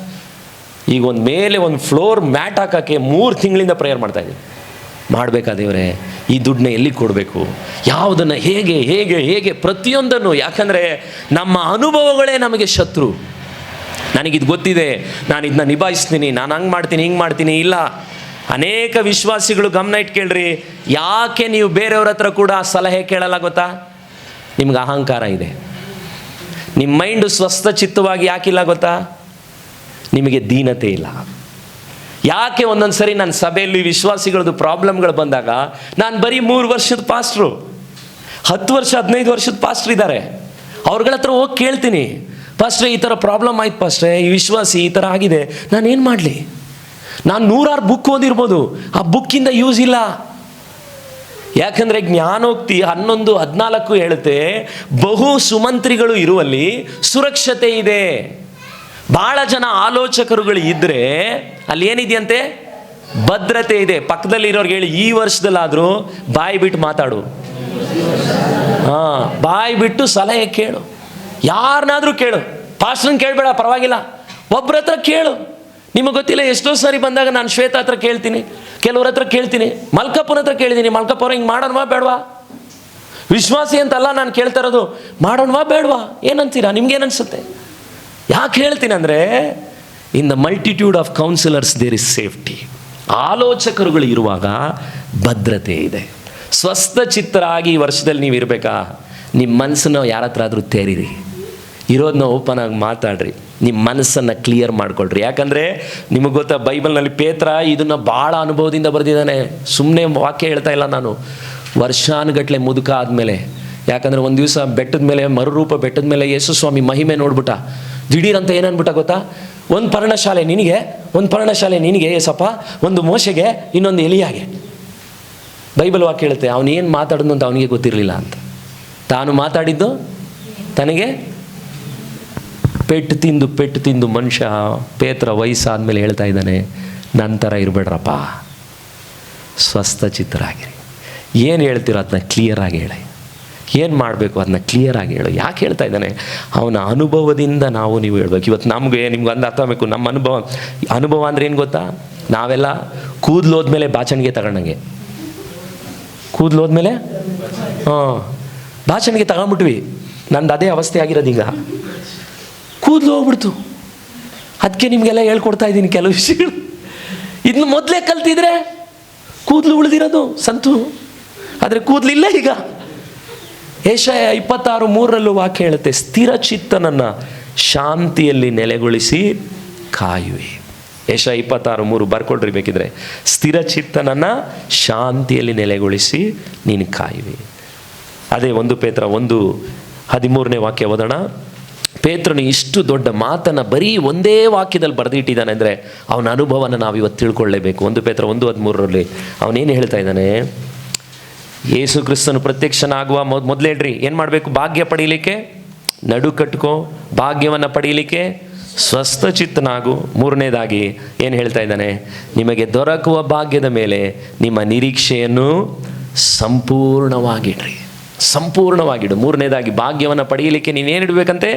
ಈಗ ಒಂದು ಮೇಲೆ ಒಂದು ಫ್ಲೋರ್ ಮ್ಯಾಟ್ ಹಾಕೋಕ್ಕೆ ಮೂರು ತಿಂಗಳಿಂದ ಪ್ರೇಯರ್ ಮಾಡ್ತಾಯಿದ್ದೀನಿ ಮಾಡಬೇಕಾ ದೇವರೇ, ಈ ದುಡ್ಡನ್ನ ಎಲ್ಲಿ ಕೊಡಬೇಕು? ಯಾವುದನ್ನು ಹೇಗೆ ಹೇಗೆ ಹೇಗೆ ಪ್ರತಿಯೊಂದನ್ನು. ಯಾಕಂದರೆ ನಮ್ಮ ಅನುಭವಗಳೇ ನಮಗೆ ಶತ್ರು. ನನಗಿದು ಗೊತ್ತಿದೆ, ನಾನು ಇದನ್ನ ನಿಭಾಯಿಸ್ತೀನಿ, ನಾನು ಹಂಗೆ ಮಾಡ್ತೀನಿ, ಹಿಂಗೆ ಮಾಡ್ತೀನಿ, ಇಲ್ಲ. ಅನೇಕ ವಿಶ್ವಾಸಿಗಳು ಗಮನ ಇಟ್ಟು ಕೇಳ್ರಿ ಯಾಕೆ ನೀವು ಬೇರೆಯವ್ರ ಹತ್ರ ಕೂಡ ಸಲಹೆ ಕೇಳಲ್ಲ ಗೊತ್ತಾ? ನಿಮ್ಗೆ ಅಹಂಕಾರ ಇದೆ. ನಿಮ್ಮ ಮೈಂಡು ಸ್ವಸ್ಥ ಚಿತ್ತವಾಗಿ ಯಾಕಿಲ್ಲ ಗೊತ್ತಾ? ನಿಮಗೆ ದೀನತೆ ಇಲ್ಲ. ಯಾಕೆ ಒಂದೊಂದು ಸರಿ ನನ್ನ ಸಭೆಯಲ್ಲಿ ವಿಶ್ವಾಸಿಗಳದ್ದು ಪ್ರಾಬ್ಲಮ್ಗಳು ಬಂದಾಗ, ನಾನು ಬರೀ ಮೂರು ವರ್ಷದ ಪಾಸ್ಟ್ರು. ಹತ್ತು ವರ್ಷ, ಹದಿನೈದು ವರ್ಷದ ಪಾಸ್ಟ್ರು ಇದ್ದಾರೆ ಅವ್ರಗಳ ಹತ್ರ ಹೋಗಿ ಕೇಳ್ತೀನಿ. ಪಾಸ್ಟ್ರೆ ಈ ಥರ ಪ್ರಾಬ್ಲಮ್ ಆಯ್ತು ಪಾಸ್ಟ್ರೆ ಈ ವಿಶ್ವಾಸಿ ಈ ಥರ ಆಗಿದೆ. ನಾನು ಏನು ಮಾಡಲಿ? ನಾನು ನೂರಾರು ಬುಕ್ ಓದಿರ್ಬೋದು. ಆ ಬುಕ್ಕಿಂದ ಯೂಸ್ ಇಲ್ಲ. ಯಾಕಂದರೆ ಜ್ಞಾನೋಕ್ತಿ ಹನ್ನೊಂದು, ಹದಿನಾಲ್ಕು ಹೇಳುತ್ತೆ, ಬಹು ಸುಮಂತ್ರಿಗಳು ಇರುವಲ್ಲಿ ಸುರಕ್ಷತೆ ಇದೆ. ಭಾಳ ಜನ ಆಲೋಚಕರುಗಳು ಇದ್ದರೆ ಅಲ್ಲಿ ಏನಿದೆಯಂತೆ? ಭದ್ರತೆ ಇದೆ. ಪಕ್ಕದಲ್ಲಿ ಇರೋರ್ಗೆ ಹೇಳಿ, ಈ ವರ್ಷದಲ್ಲಾದರೂ ಬಾಯಿ ಬಿಟ್ಟು ಮಾತಾಡು. ಹಾಂ, ಬಾಯಿ ಬಿಟ್ಟು ಸಲಹೆ ಕೇಳು. ಯಾರನ್ನಾದರೂ ಕೇಳು. ಪಾಸ್ಟ್ರನ್ನ ಕೇಳಬೇಡ, ಪರವಾಗಿಲ್ಲ. ಒಬ್ಬರ ಹತ್ರ ಕೇಳು. ನಿಮಗೆ ಗೊತ್ತಿಲ್ಲ, ಎಷ್ಟೋ ಸಾರಿ ಬಂದಾಗ ನಾನು ಶ್ವೇತ ಹತ್ರ ಕೇಳ್ತೀನಿ, ಕೆಲವ್ರ ಹತ್ರ ಕೇಳ್ತೀನಿ, ಮಲ್ಕಪ್ಪನ ಹತ್ರ ಕೇಳಿದ್ದೀನಿ ಮಲ್ಕಪ್ಪ ಹಿಂಗೆ ಮಾಡೋಣವಾ ಬೇಡವಾ? ವಿಶ್ವಾಸಿ ಅಂತಲ್ಲ ನಾನು ಕೇಳ್ತಾ ಇರೋದು ಮಾಡೋಣವಾ ಬೇಡವಾ? ಏನಂತೀರಾ? ನಿಮ್ಗೇನು ಅನಿಸುತ್ತೆ ಯಾಕೆ ಹೇಳ್ತೀನಿ ಅಂದರೆ in the multitude of counsellors there is safety ಆಲೋಚಕರುಗಳು ಇರುವಾಗ ಭದ್ರತೆ ಇದೆ. ಸ್ವಸ್ಥ ಚಿತ್ತರಾಗಿ ಈ ವರ್ಷದಲ್ಲಿ ನೀವು ಇರಬೇಕಾ? ನಿಮ್ಮ ಮನಸ್ಸನ್ನು ಯಾರ ಹತ್ರ ಆದರೂ ತೆರೀರಿ. ಇರೋದನ್ನ ಓಪನ್ ಆಗಿ ಮಾತಾಡ್ರಿ. ನಿಮ್ಮ ಮನಸ್ಸನ್ನು ಕ್ಲಿಯರ್ ಮಾಡ್ಕೊಳ್ರಿ. ಯಾಕಂದರೆ ನಿಮಗೆ ಗೊತ್ತಾ, ಬೈಬಲ್ನಲ್ಲಿ ಪೇತ್ರ ಇದನ್ನು ಭಾಳ ಅನುಭವದಿಂದ ಬರೆದಿದ್ದಾನೆ. ಸುಮ್ಮನೆ ವಾಕ್ಯ ಹೇಳ್ತಾ ಇಲ್ಲ ನಾನು. ವರ್ಷಾನುಗಟ್ಲೆ ಮುದುಕ ಆದಮೇಲೆ. ಯಾಕಂದರೆ ಒಂದು ದಿವಸ ಬೆಟ್ಟದ ಮೇಲೆ, ಮರುರೂಪ ಬೆಟ್ಟದ ಮೇಲೆ ಯೇಸು ಸ್ವಾಮಿ ಮಹಿಮೆ ನೋಡ್ಬಿಟ್ಟ. ದಿಢೀರಂತ ಏನನ್ಬಿಟ್ಟ ಗೊತ್ತಾ? ಒಂದು ಪರ್ಣಶಾಲೆ ನಿನಗೆ, ಒಂದು ಪರ್ಣಶಾಲೆ ನಿನಗೆ ಏಸಪ್ಪ, ಒಂದು ಮೋಶೆಗೆ, ಇನ್ನೊಂದು ಎಲಿಯಾಗೆ. ಬೈಬಲ್ ವಾಕ್ಯ ಹೇಳುತ್ತೆ ಅವನೇನು ಮಾತಾಡೋದು ಅಂತ ಅವನಿಗೆ ಗೊತ್ತಿರಲಿಲ್ಲ ಅಂತ. ತಾನು ಮಾತಾಡಿದ್ದು ತನಗೆ ಪೆಟ್ಟು ತಿಂದು ಪೆಟ್ಟು ತಿಂದು ಮನುಷ್ಯ ಪೇತ್ರ ವಯಸ್ಸಾದ್ಮೇಲೆ ಹೇಳ್ತಾ ಇದ್ದಾನೆ ನನ್ನ ಥರ ಇರಬೇಡ್ರಪ್ಪ. ಸ್ವಸ್ಥ ಚಿತ್ತರಾಗಿರಿ ಏನು ಹೇಳ್ತೀರೋ ಅದನ್ನ ಕ್ಲಿಯರಾಗಿ ಹೇಳಿ. ಏನು ಮಾಡಬೇಕು ಅದನ್ನ ಕ್ಲಿಯರಾಗಿ ಹೇಳು. ಯಾಕೆ ಹೇಳ್ತಾ ಇದ್ದಾನೆ? ಅವನ ಅನುಭವದಿಂದ ನಾವು ನೀವು ಹೇಳ್ಬೇಕು. ಇವತ್ತು ನಮಗೆ ನಿಮ್ಗೆ ಒಂದು ಅರ್ಥ ಆಗಬೇಕು. ನಮ್ಮ ಅನುಭವ ಅನುಭವ ಅಂದ್ರೆ ಏನು ಗೊತ್ತಾ? ನಾವೆಲ್ಲ ಕೂದಲು ಹೋದ್ಮೇಲೆ ಬಾಚಣಿಗೆ ತಗೊಂಡಂಗೆ. ಕೂದಲು ಹೋದ್ಮೇಲೆ? ಹಾಂ. ಬಾಚಣಿಗೆ ತಗೊಂಬಿಟ್ವಿ ನಂದು ಅದೇ ಅವಸ್ಥೆ ಆಗಿರೋದು ಈಗ. ಕೂದಲು ಹೋಗ್ಬಿಡ್ತು. ಅದಕ್ಕೆ ನಿಮಗೆಲ್ಲ ಹೇಳ್ಕೊಡ್ತಾ ಇದ್ದೀನಿ ಕೆಲವು ವಿಷಯಗಳು. ಇದನ್ನ ಮೊದಲೇ ಕಲ್ತಿದ್ರೆ ಕೂದಲು ಉಳಿದಿರೋದು ಸಂತು. ಆದರೆ ಕೂದಲಿಲ್ಲ ಈಗ. ಏಷಯ ಇಪ್ಪತ್ತಾರು ಮೂರರಲ್ಲೂ ವಾಕ್ಯ ಹೇಳುತ್ತೆ, ಸ್ಥಿರ ಚಿತ್ತನನ್ನು ಶಾಂತಿಯಲ್ಲಿ ನೆಲೆಗೊಳಿಸಿ ಕಾಯುವೆ. ಏಷ ಇಪ್ಪತ್ತಾರು ಮೂರು ಬರ್ಕೊಡ್ರಿ ಬೇಕಿದ್ರೆ. ಸ್ಥಿರ ಚಿತ್ತನನ್ನು ಶಾಂತಿಯಲ್ಲಿ ನೆಲೆಗೊಳಿಸಿ ನೀನು ಕಾಯುವೆ. ಅದೇ ಒಂದು ಪೇತ್ರ, ಒಂದು ಹದಿಮೂರನೇ ವಾಕ್ಯ ಓದೋಣ. ಪೇತ್ರನು ಇಷ್ಟು ದೊಡ್ಡ ಮಾತನ್ನು ಬರೀ ಒಂದೇ ವಾಕ್ಯದಲ್ಲಿ ಬರೆದಿಟ್ಟಿದ್ದಾನೆ ಅಂದರೆ ಅವನ ಅನುಭವನ ನಾವು ಇವತ್ತು ತಿಳ್ಕೊಳ್ಳೇಬೇಕು. ಒಂದು ಪೇತ್ರ ಒಂದು ಹದಿಮೂರರಲ್ಲಿ ಅವನೇನು ಹೇಳ್ತಾ ಇದ್ದಾನೆ? ಯೇಸು ಕ್ರಿಸ್ತನು ಪ್ರತ್ಯಕ್ಷನಾಗುವ ಮೊದ್ ಮೊದಲೇಡ್ರಿ ಏನು ಮಾಡಬೇಕು? ಭಾಗ್ಯ ಪಡೀಲಿಕ್ಕೆ? ನಡು ಕಟ್ಕೋ, ಭಾಗ್ಯವನ್ನು ಪಡೀಲಿಕ್ಕೆ? ಸ್ವಸ್ಥ ಚಿತ್ತನಾಗು. ಮೂರನೇದಾಗಿ ಏನು ಹೇಳ್ತಾ ಇದ್ದಾನೆ? ನಿಮಗೆ ದೊರಕುವ ಭಾಗ್ಯದ ಮೇಲೆ ನಿಮ್ಮ ನಿರೀಕ್ಷೆಯನ್ನು ಸಂಪೂರ್ಣವಾಗಿಡ್ರಿ. ಸಂಪೂರ್ಣವಾಗಿಡು. ಮೂರನೇದಾಗಿ, ಭಾಗ್ಯವನ್ನು ಪಡೆಯಲಿಕ್ಕೆ ನೀನೇನು ಇಡಬೇಕಂತೆ?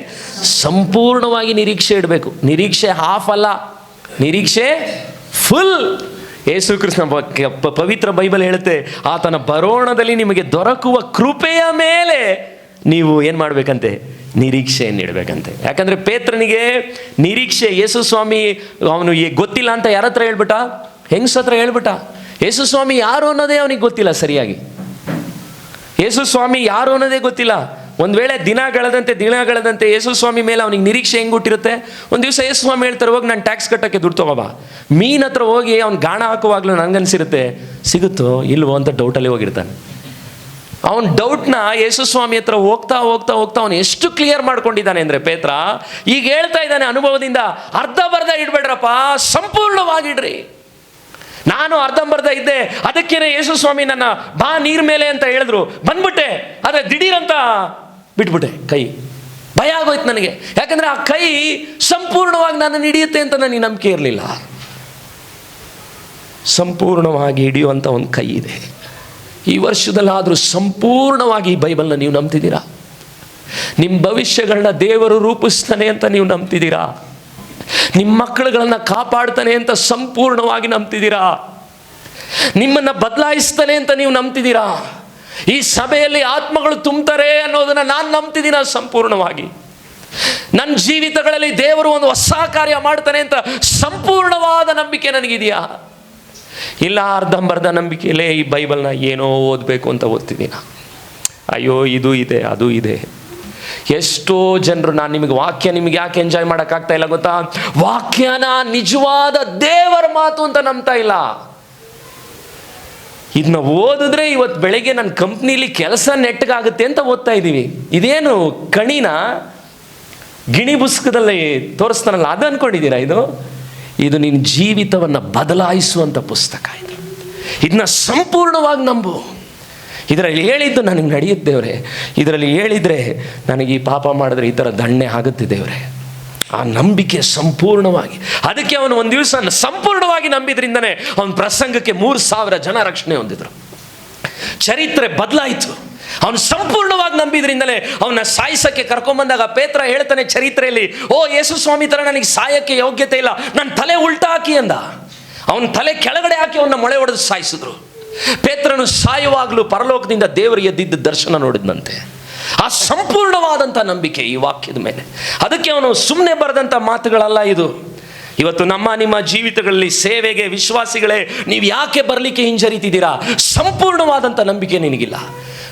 ಸಂಪೂರ್ಣವಾಗಿ ನಿರೀಕ್ಷೆ ಇಡಬೇಕು. ನಿರೀಕ್ಷೆ ಹಾಫ್ ಅಲ್ಲ, ನಿರೀಕ್ಷೆ ಫುಲ್ ಯೇಸು ಕೃಷ್ಣ ಪವಿತ್ರ ಬೈಬಲ್ ಹೇಳುತ್ತೆ, ಆತನ ಬರೋಣದಲ್ಲಿ ನಿಮಗೆ ದೊರಕುವ ಕೃಪೆಯ ಮೇಲೆ ನೀವು ಏನು ಮಾಡಬೇಕಂತೆ? ನಿರೀಕ್ಷೆಯನ್ನು ಇಡಬೇಕಂತೆ. ಯಾಕಂದರೆ ಪೇತ್ರನಿಗೆ ನಿರೀಕ್ಷೆ, ಯೇಸು ಸ್ವಾಮಿ, ಅವನು ಗೊತ್ತಿಲ್ಲ ಅಂತ ಯಾರ ಹತ್ರ ಹೇಳ್ಬಿಟ್ಟ? ಹೆಂಗ್ಸ್ ಹತ್ರ ಹೇಳ್ಬಿಟ್ಟ? ಯೇಸು ಸ್ವಾಮಿ ಯಾರು ಅನ್ನೋದೇ ಅವನಿಗೆ ಗೊತ್ತಿಲ್ಲ ಸರಿಯಾಗಿ. ಯೇಸು ಸ್ವಾಮಿ ಯಾರು ಅನ್ನೋದೇ ಗೊತ್ತಿಲ್ಲ. ಒಂದು ವೇಳೆ ದಿನಗಳದಂತೆ ದಿನಗಳದಂತೆ ಯೇಸು ಸ್ವಾಮಿ ಮೇಲೆ ಅವನಿಗೆ ನಿರೀಕ್ಷೆ ಹೆಂಗೆ ಹುಟ್ಟಿರುತ್ತೆ? ಒಂದು ದಿವಸ ಯೇಸು ಸ್ವಾಮಿ ಹೇಳ್ತಾರೆ, ಹೋಗಿ ನಾನು ಟ್ಯಾಕ್ಸ್ ಕಟ್ಟೋಕ್ಕೆ ದುಡ್ಡು ತಗೋಬಾ ಮೀನ್ ಹತ್ರ ಹೋಗಿ ಅವ್ನು ಗಾಣ ಹಾಕುವಾಗಲೂ ನನಗನ್ಸಿರುತ್ತೆ ಸಿಗುತ್ತೋ ಇಲ್ವೋ ಅಂತ ಡೌಟಲ್ಲಿ ಹೋಗಿರ್ತಾನೆ. ಅವನ ಡೌಟ್ನ ಯೇಸು ಸ್ವಾಮಿ ಹತ್ರ ಹೋಗ್ತಾ ಹೋಗ್ತಾ ಹೋಗ್ತಾ ಅವನು ಎಷ್ಟು ಕ್ಲಿಯರ್ ಮಾಡ್ಕೊಂಡಿದ್ದಾನೆ ಅಂದರೆ, ಪೇತ್ರ, ಈಗ ಹೇಳ್ತಾ ಇದ್ದಾನೆ ಅನುಭವದಿಂದ ಅರ್ಧ ಬರ್ಧ ಇಡ್ಬೇಡ್ರಪ್ಪ ಸಂಪೂರ್ಣವಾಗಿಡ್ರಿ ನಾನು ಅರ್ಧಂಬರ್ಧ ಇದ್ದೆ, ಅದಕ್ಕೇನೆ ಯೇಸು ಸ್ವಾಮಿ ನನ್ನ ಬಾ ನೀರ್ ಮೇಲೆ ಅಂತ ಹೇಳಿದ್ರು. ಬಂದ್ಬಿಟ್ಟೆ, ಆದರೆ ದಿಢೀರಂತ ಬಿಟ್ಬಿಟ್ಟೆ ಕೈ. ಭಯ ಆಗೋಯ್ತು ನನಗೆ. ಯಾಕಂದ್ರೆ ಆ ಕೈ ಸಂಪೂರ್ಣವಾಗಿ ನನ್ನ ಹಿಡಿಯುತ್ತೆ ಅಂತ ನನಗೆ ನಂಬಿಕೆ ಇರಲಿಲ್ಲ. ಸಂಪೂರ್ಣವಾಗಿ ಹಿಡಿಯುವಂಥ ಒಂದು ಕೈ ಇದೆ. ಈ ವರ್ಷದಲ್ಲಾದರೂ ಸಂಪೂರ್ಣವಾಗಿ ಈ ಬೈಬಲ್ನ ನೀವು ನಂಬ್ತಿದ್ದೀರಾ? ನಿಮ್ಮ ಭವಿಷ್ಯಗಳನ್ನ ದೇವರು ರೂಪಿಸ್ತಾನೆ ಅಂತ ನೀವು ನಂಬ್ತಿದ್ದೀರಾ? ನಿಮ್ಮ ಮಕ್ಕಳುಗಳನ್ನು ಕಾಪಾಡ್ತಾನೆ ಅಂತ ಸಂಪೂರ್ಣವಾಗಿ ನಂಬ್ತಿದ್ದೀರಾ? ನಿಮ್ಮನ್ನು ಬದಲಾಯಿಸ್ತಾನೆ ಅಂತ ನೀವು ನಂಬ್ತಿದ್ದೀರಾ? ಈ ಸಭೆಯಲ್ಲಿ ಆತ್ಮಗಳು ತುಂಬ್ತಾರೆ ಅನ್ನೋದನ್ನು ನಾನು ನಂಬ್ತಿದ್ದೀನ ಸಂಪೂರ್ಣವಾಗಿ? ನನ್ನ ಜೀವಿತಗಳಲ್ಲಿ ದೇವರು ಒಂದು ಹೊಸ ಕಾರ್ಯ ಮಾಡ್ತಾನೆ ಅಂತ ಸಂಪೂರ್ಣವಾದ ನಂಬಿಕೆ ನನಗಿದೆಯಾ? ಇಲ್ಲ, ಅರ್ಧಂಬರ್ಧ ನಂಬಿಕೆಯಲ್ಲೇ ಈ ಬೈಬಲ್ನ ಏನೋ ಓದಬೇಕು ಅಂತ ಓದ್ತಿದ್ದೀನ? ಅಯ್ಯೋ, ಇದು ಇದೆ, ಅದು ಇದೆ. ಎಷ್ಟೋ ಜನರು ನಾನು ನಿಮಗೆ ವಾಕ್ಯ ನಿಮಗೆ ಯಾಕೆ ಎಂಜಾಯ್ ಮಾಡೋಕ್ಕಾಗ್ತಾ ಇಲ್ಲ ಗೊತ್ತಾ? ವಾಕ್ಯನ ನಿಜವಾದ ದೇವರ ಮಾತು ಅಂತ ನಂಬ್ತಾ ಇಲ್ಲ. ಇದನ್ನ ಓದಿದ್ರೆ ಇವತ್ತು ಬೆಳಗ್ಗೆ ನನ್ನ ಕಂಪ್ನಿಲಿ ಕೆಲಸ ನೆಟ್ಟಗಾಗುತ್ತೆ ಅಂತ ಓದ್ತಾ ಇದ್ದೀವಿ. ಇದೇನು ಕಣಿನ? ಗಿಣಿ ಪುಸ್ತಕದಲ್ಲಿ ತೋರಿಸ್ತಾನಲ್ಲ, ಅದು ಅನ್ಕೊಂಡಿದ್ದೀರಾ ಇದು? ಇದು ನಿನ್ನ ಜೀವಿತವನ್ನು ಬದಲಾಯಿಸುವಂಥ ಪುಸ್ತಕ ಇದು. ಇದನ್ನ ಸಂಪೂರ್ಣವಾಗಿ ನಂಬು. ಇದರಲ್ಲಿ ಹೇಳಿದ್ದು ನನಗೆ ನಡೆಯುತ್ತೇವ್ರೆ ಇದರಲ್ಲಿ ಹೇಳಿದರೆ ನನಗೆ ಈ ಪಾಪ ಮಾಡಿದ್ರೆ ಈ ಥರ ದಣ್ಣೆ ಆಗುತ್ತೆ ದೇವ್ರೆ. ಆ ನಂಬಿಕೆ ಸಂಪೂರ್ಣವಾಗಿ, ಅದಕ್ಕೆ ಅವನು ಒಂದು ದಿವಸ ಸಂಪೂರ್ಣವಾಗಿ ನಂಬಿದ್ರಿಂದನೇ ಅವನ ಪ್ರಸಂಗಕ್ಕೆ ಮೂರು ಸಾವಿರ ಜನ ರಕ್ಷಣೆ ಹೊಂದಿದ್ರು. ಚರಿತ್ರೆ ಬದಲಾಯಿತು. ಅವನು ಸಂಪೂರ್ಣವಾಗಿ ನಂಬಿದ್ರಿಂದಲೇ ಅವನ ಸಾಯಿಸಕ್ಕೆ ಕರ್ಕೊಂಬಂದಾಗ ಪೇತ್ರ ಹೇಳ್ತಾನೆ ಚರಿತ್ರೆಯಲ್ಲಿ, ಓ ಯೇಸು ಸ್ವಾಮಿ ಥರ ನನಗೆ ಸಾಯಕ್ಕೆ ಯೋಗ್ಯತೆ ಇಲ್ಲ. ನನ್ನ ತಲೆ ಉಲ್ಟಾ ಹಾಕಿ ಅಂದ. ಅವನ ತಲೆ ಕೆಳಗಡೆ ಹಾಕಿ ಅವನ್ನ ಮೊಳೆ ಹೊಡೆದು ಸಾಯಿಸಿದ್ರು. ಪೇತ್ರನು ಸಾಯುವಾಗಲೂ ಪರಲೋಕದಿಂದ ದೇವರು ಎದ್ದಿದ್ದ ದರ್ಶನ ನೋಡಿದ್ನಂತೆ. ಆ ಸಂಪೂರ್ಣವಾದಂಥ ನಂಬಿಕೆ ಈ ವಾಕ್ಯದ ಮೇಲೆ. ಅದಕ್ಕೆ ಅವನು ಸುಮ್ಮನೆ ಬರೆದಂಥ ಮಾತುಗಳಲ್ಲ ಇದು. ಇವತ್ತು ನಮ್ಮ ನಿಮ್ಮ ಜೀವಿತಗಳಲ್ಲಿ ಸೇವೆಗೆ ವಿಶ್ವಾಸಿಗಳೇ, ನೀವು ಯಾಕೆ ಬರಲಿಕ್ಕೆ ಹಿಂಜರಿತಿದ್ದೀರಾ? ಸಂಪೂರ್ಣವಾದಂಥ ನಂಬಿಕೆ ನಿನಗಿಲ್ಲ.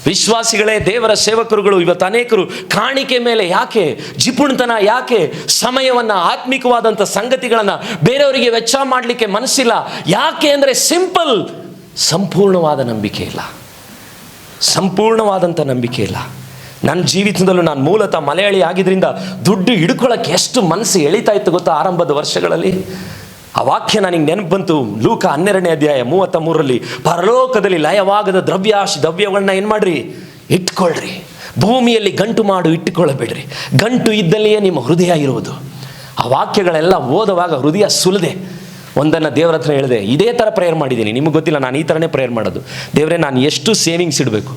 ವಿಶ್ವಾಸಿಗಳೇ, ದೇವರ ಸೇವಕರುಗಳು ಇವತ್ತು ಅನೇಕರು ಕಾಣಿಕೆ ಮೇಲೆ ಯಾಕೆ, ಜಿಪುಣತನ ಯಾಕೆ, ಸಮಯವನ್ನು ಆತ್ಮಿಕವಾದಂಥ ಸಂಗತಿಗಳನ್ನು ಬೇರೆಯವರಿಗೆ ವೆಚ್ಚ ಮಾಡಲಿಕ್ಕೆ ಮನಸ್ಸಿಲ್ಲ. ಯಾಕೆ ಅಂದರೆ ಸಿಂಪಲ್ ಸಂಪೂರ್ಣವಾದ ನಂಬಿಕೆ ಇಲ್ಲ. ಸಂಪೂರ್ಣವಾದಂಥ ನಂಬಿಕೆ ಇಲ್ಲ. ನನ್ನ ಜೀವಿತದಲ್ಲೂ ನಾನು ಮೂಲತಃ ಮಲಯಾಳಿ ಆಗಿದ್ದರಿಂದ ದುಡ್ಡು ಹಿಡ್ಕೊಳ್ಳೋಕ್ಕೆ ಎಷ್ಟು ಮನಸ್ಸು ಎಳಿತಾ ಇತ್ತು ಗೊತ್ತಾ ಆರಂಭದ ವರ್ಷಗಳಲ್ಲಿ? ಆ ವಾಕ್ಯ ನನಗೆ ನೆನಪು ಬಂತು. ಲೂಕ ಹನ್ನೆರಡನೇ ಅಧ್ಯಾಯ ಮೂವತ್ತ ಮೂರರಲ್ಲಿ ಪರಲೋಕದಲ್ಲಿ ಲಯವಾಗದ ದ್ರವ್ಯಾಶ ದ್ರವ್ಯಗಳನ್ನ ಏನು ಮಾಡ್ರಿ? ಇಟ್ಕೊಳ್ರಿ. ಭೂಮಿಯಲ್ಲಿ ಗಂಟು ಮಾಡು ಇಟ್ಟುಕೊಳ್ಳಬೇಡ್ರಿ ಗಂಟು ಇದ್ದಲ್ಲಿಯೇ ನಿಮ್ಮ ಹೃದಯ ಇರುವುದು. ಆ ವಾಕ್ಯಗಳೆಲ್ಲ ಓದುವಾಗ ಹೃದಯ ಸುಲಿದೆ. ಒಂದನ್ನು ದೇವರ ಹತ್ರ ಹೇಳಿದೆ, ಇದೇ ಥರ ಪ್ರೇಯರ್ ಮಾಡಿದ್ದೀನಿ. ನಿಮಗೆ ಗೊತ್ತಿಲ್ಲ, ನಾನು ಈ ಥರನೇ ಪ್ರೇಯರ್ ಮಾಡೋದು. ದೇವರೇ, ನಾನು ಎಷ್ಟು ಸೇವಿಂಗ್ಸ್ ಇಡಬೇಕು?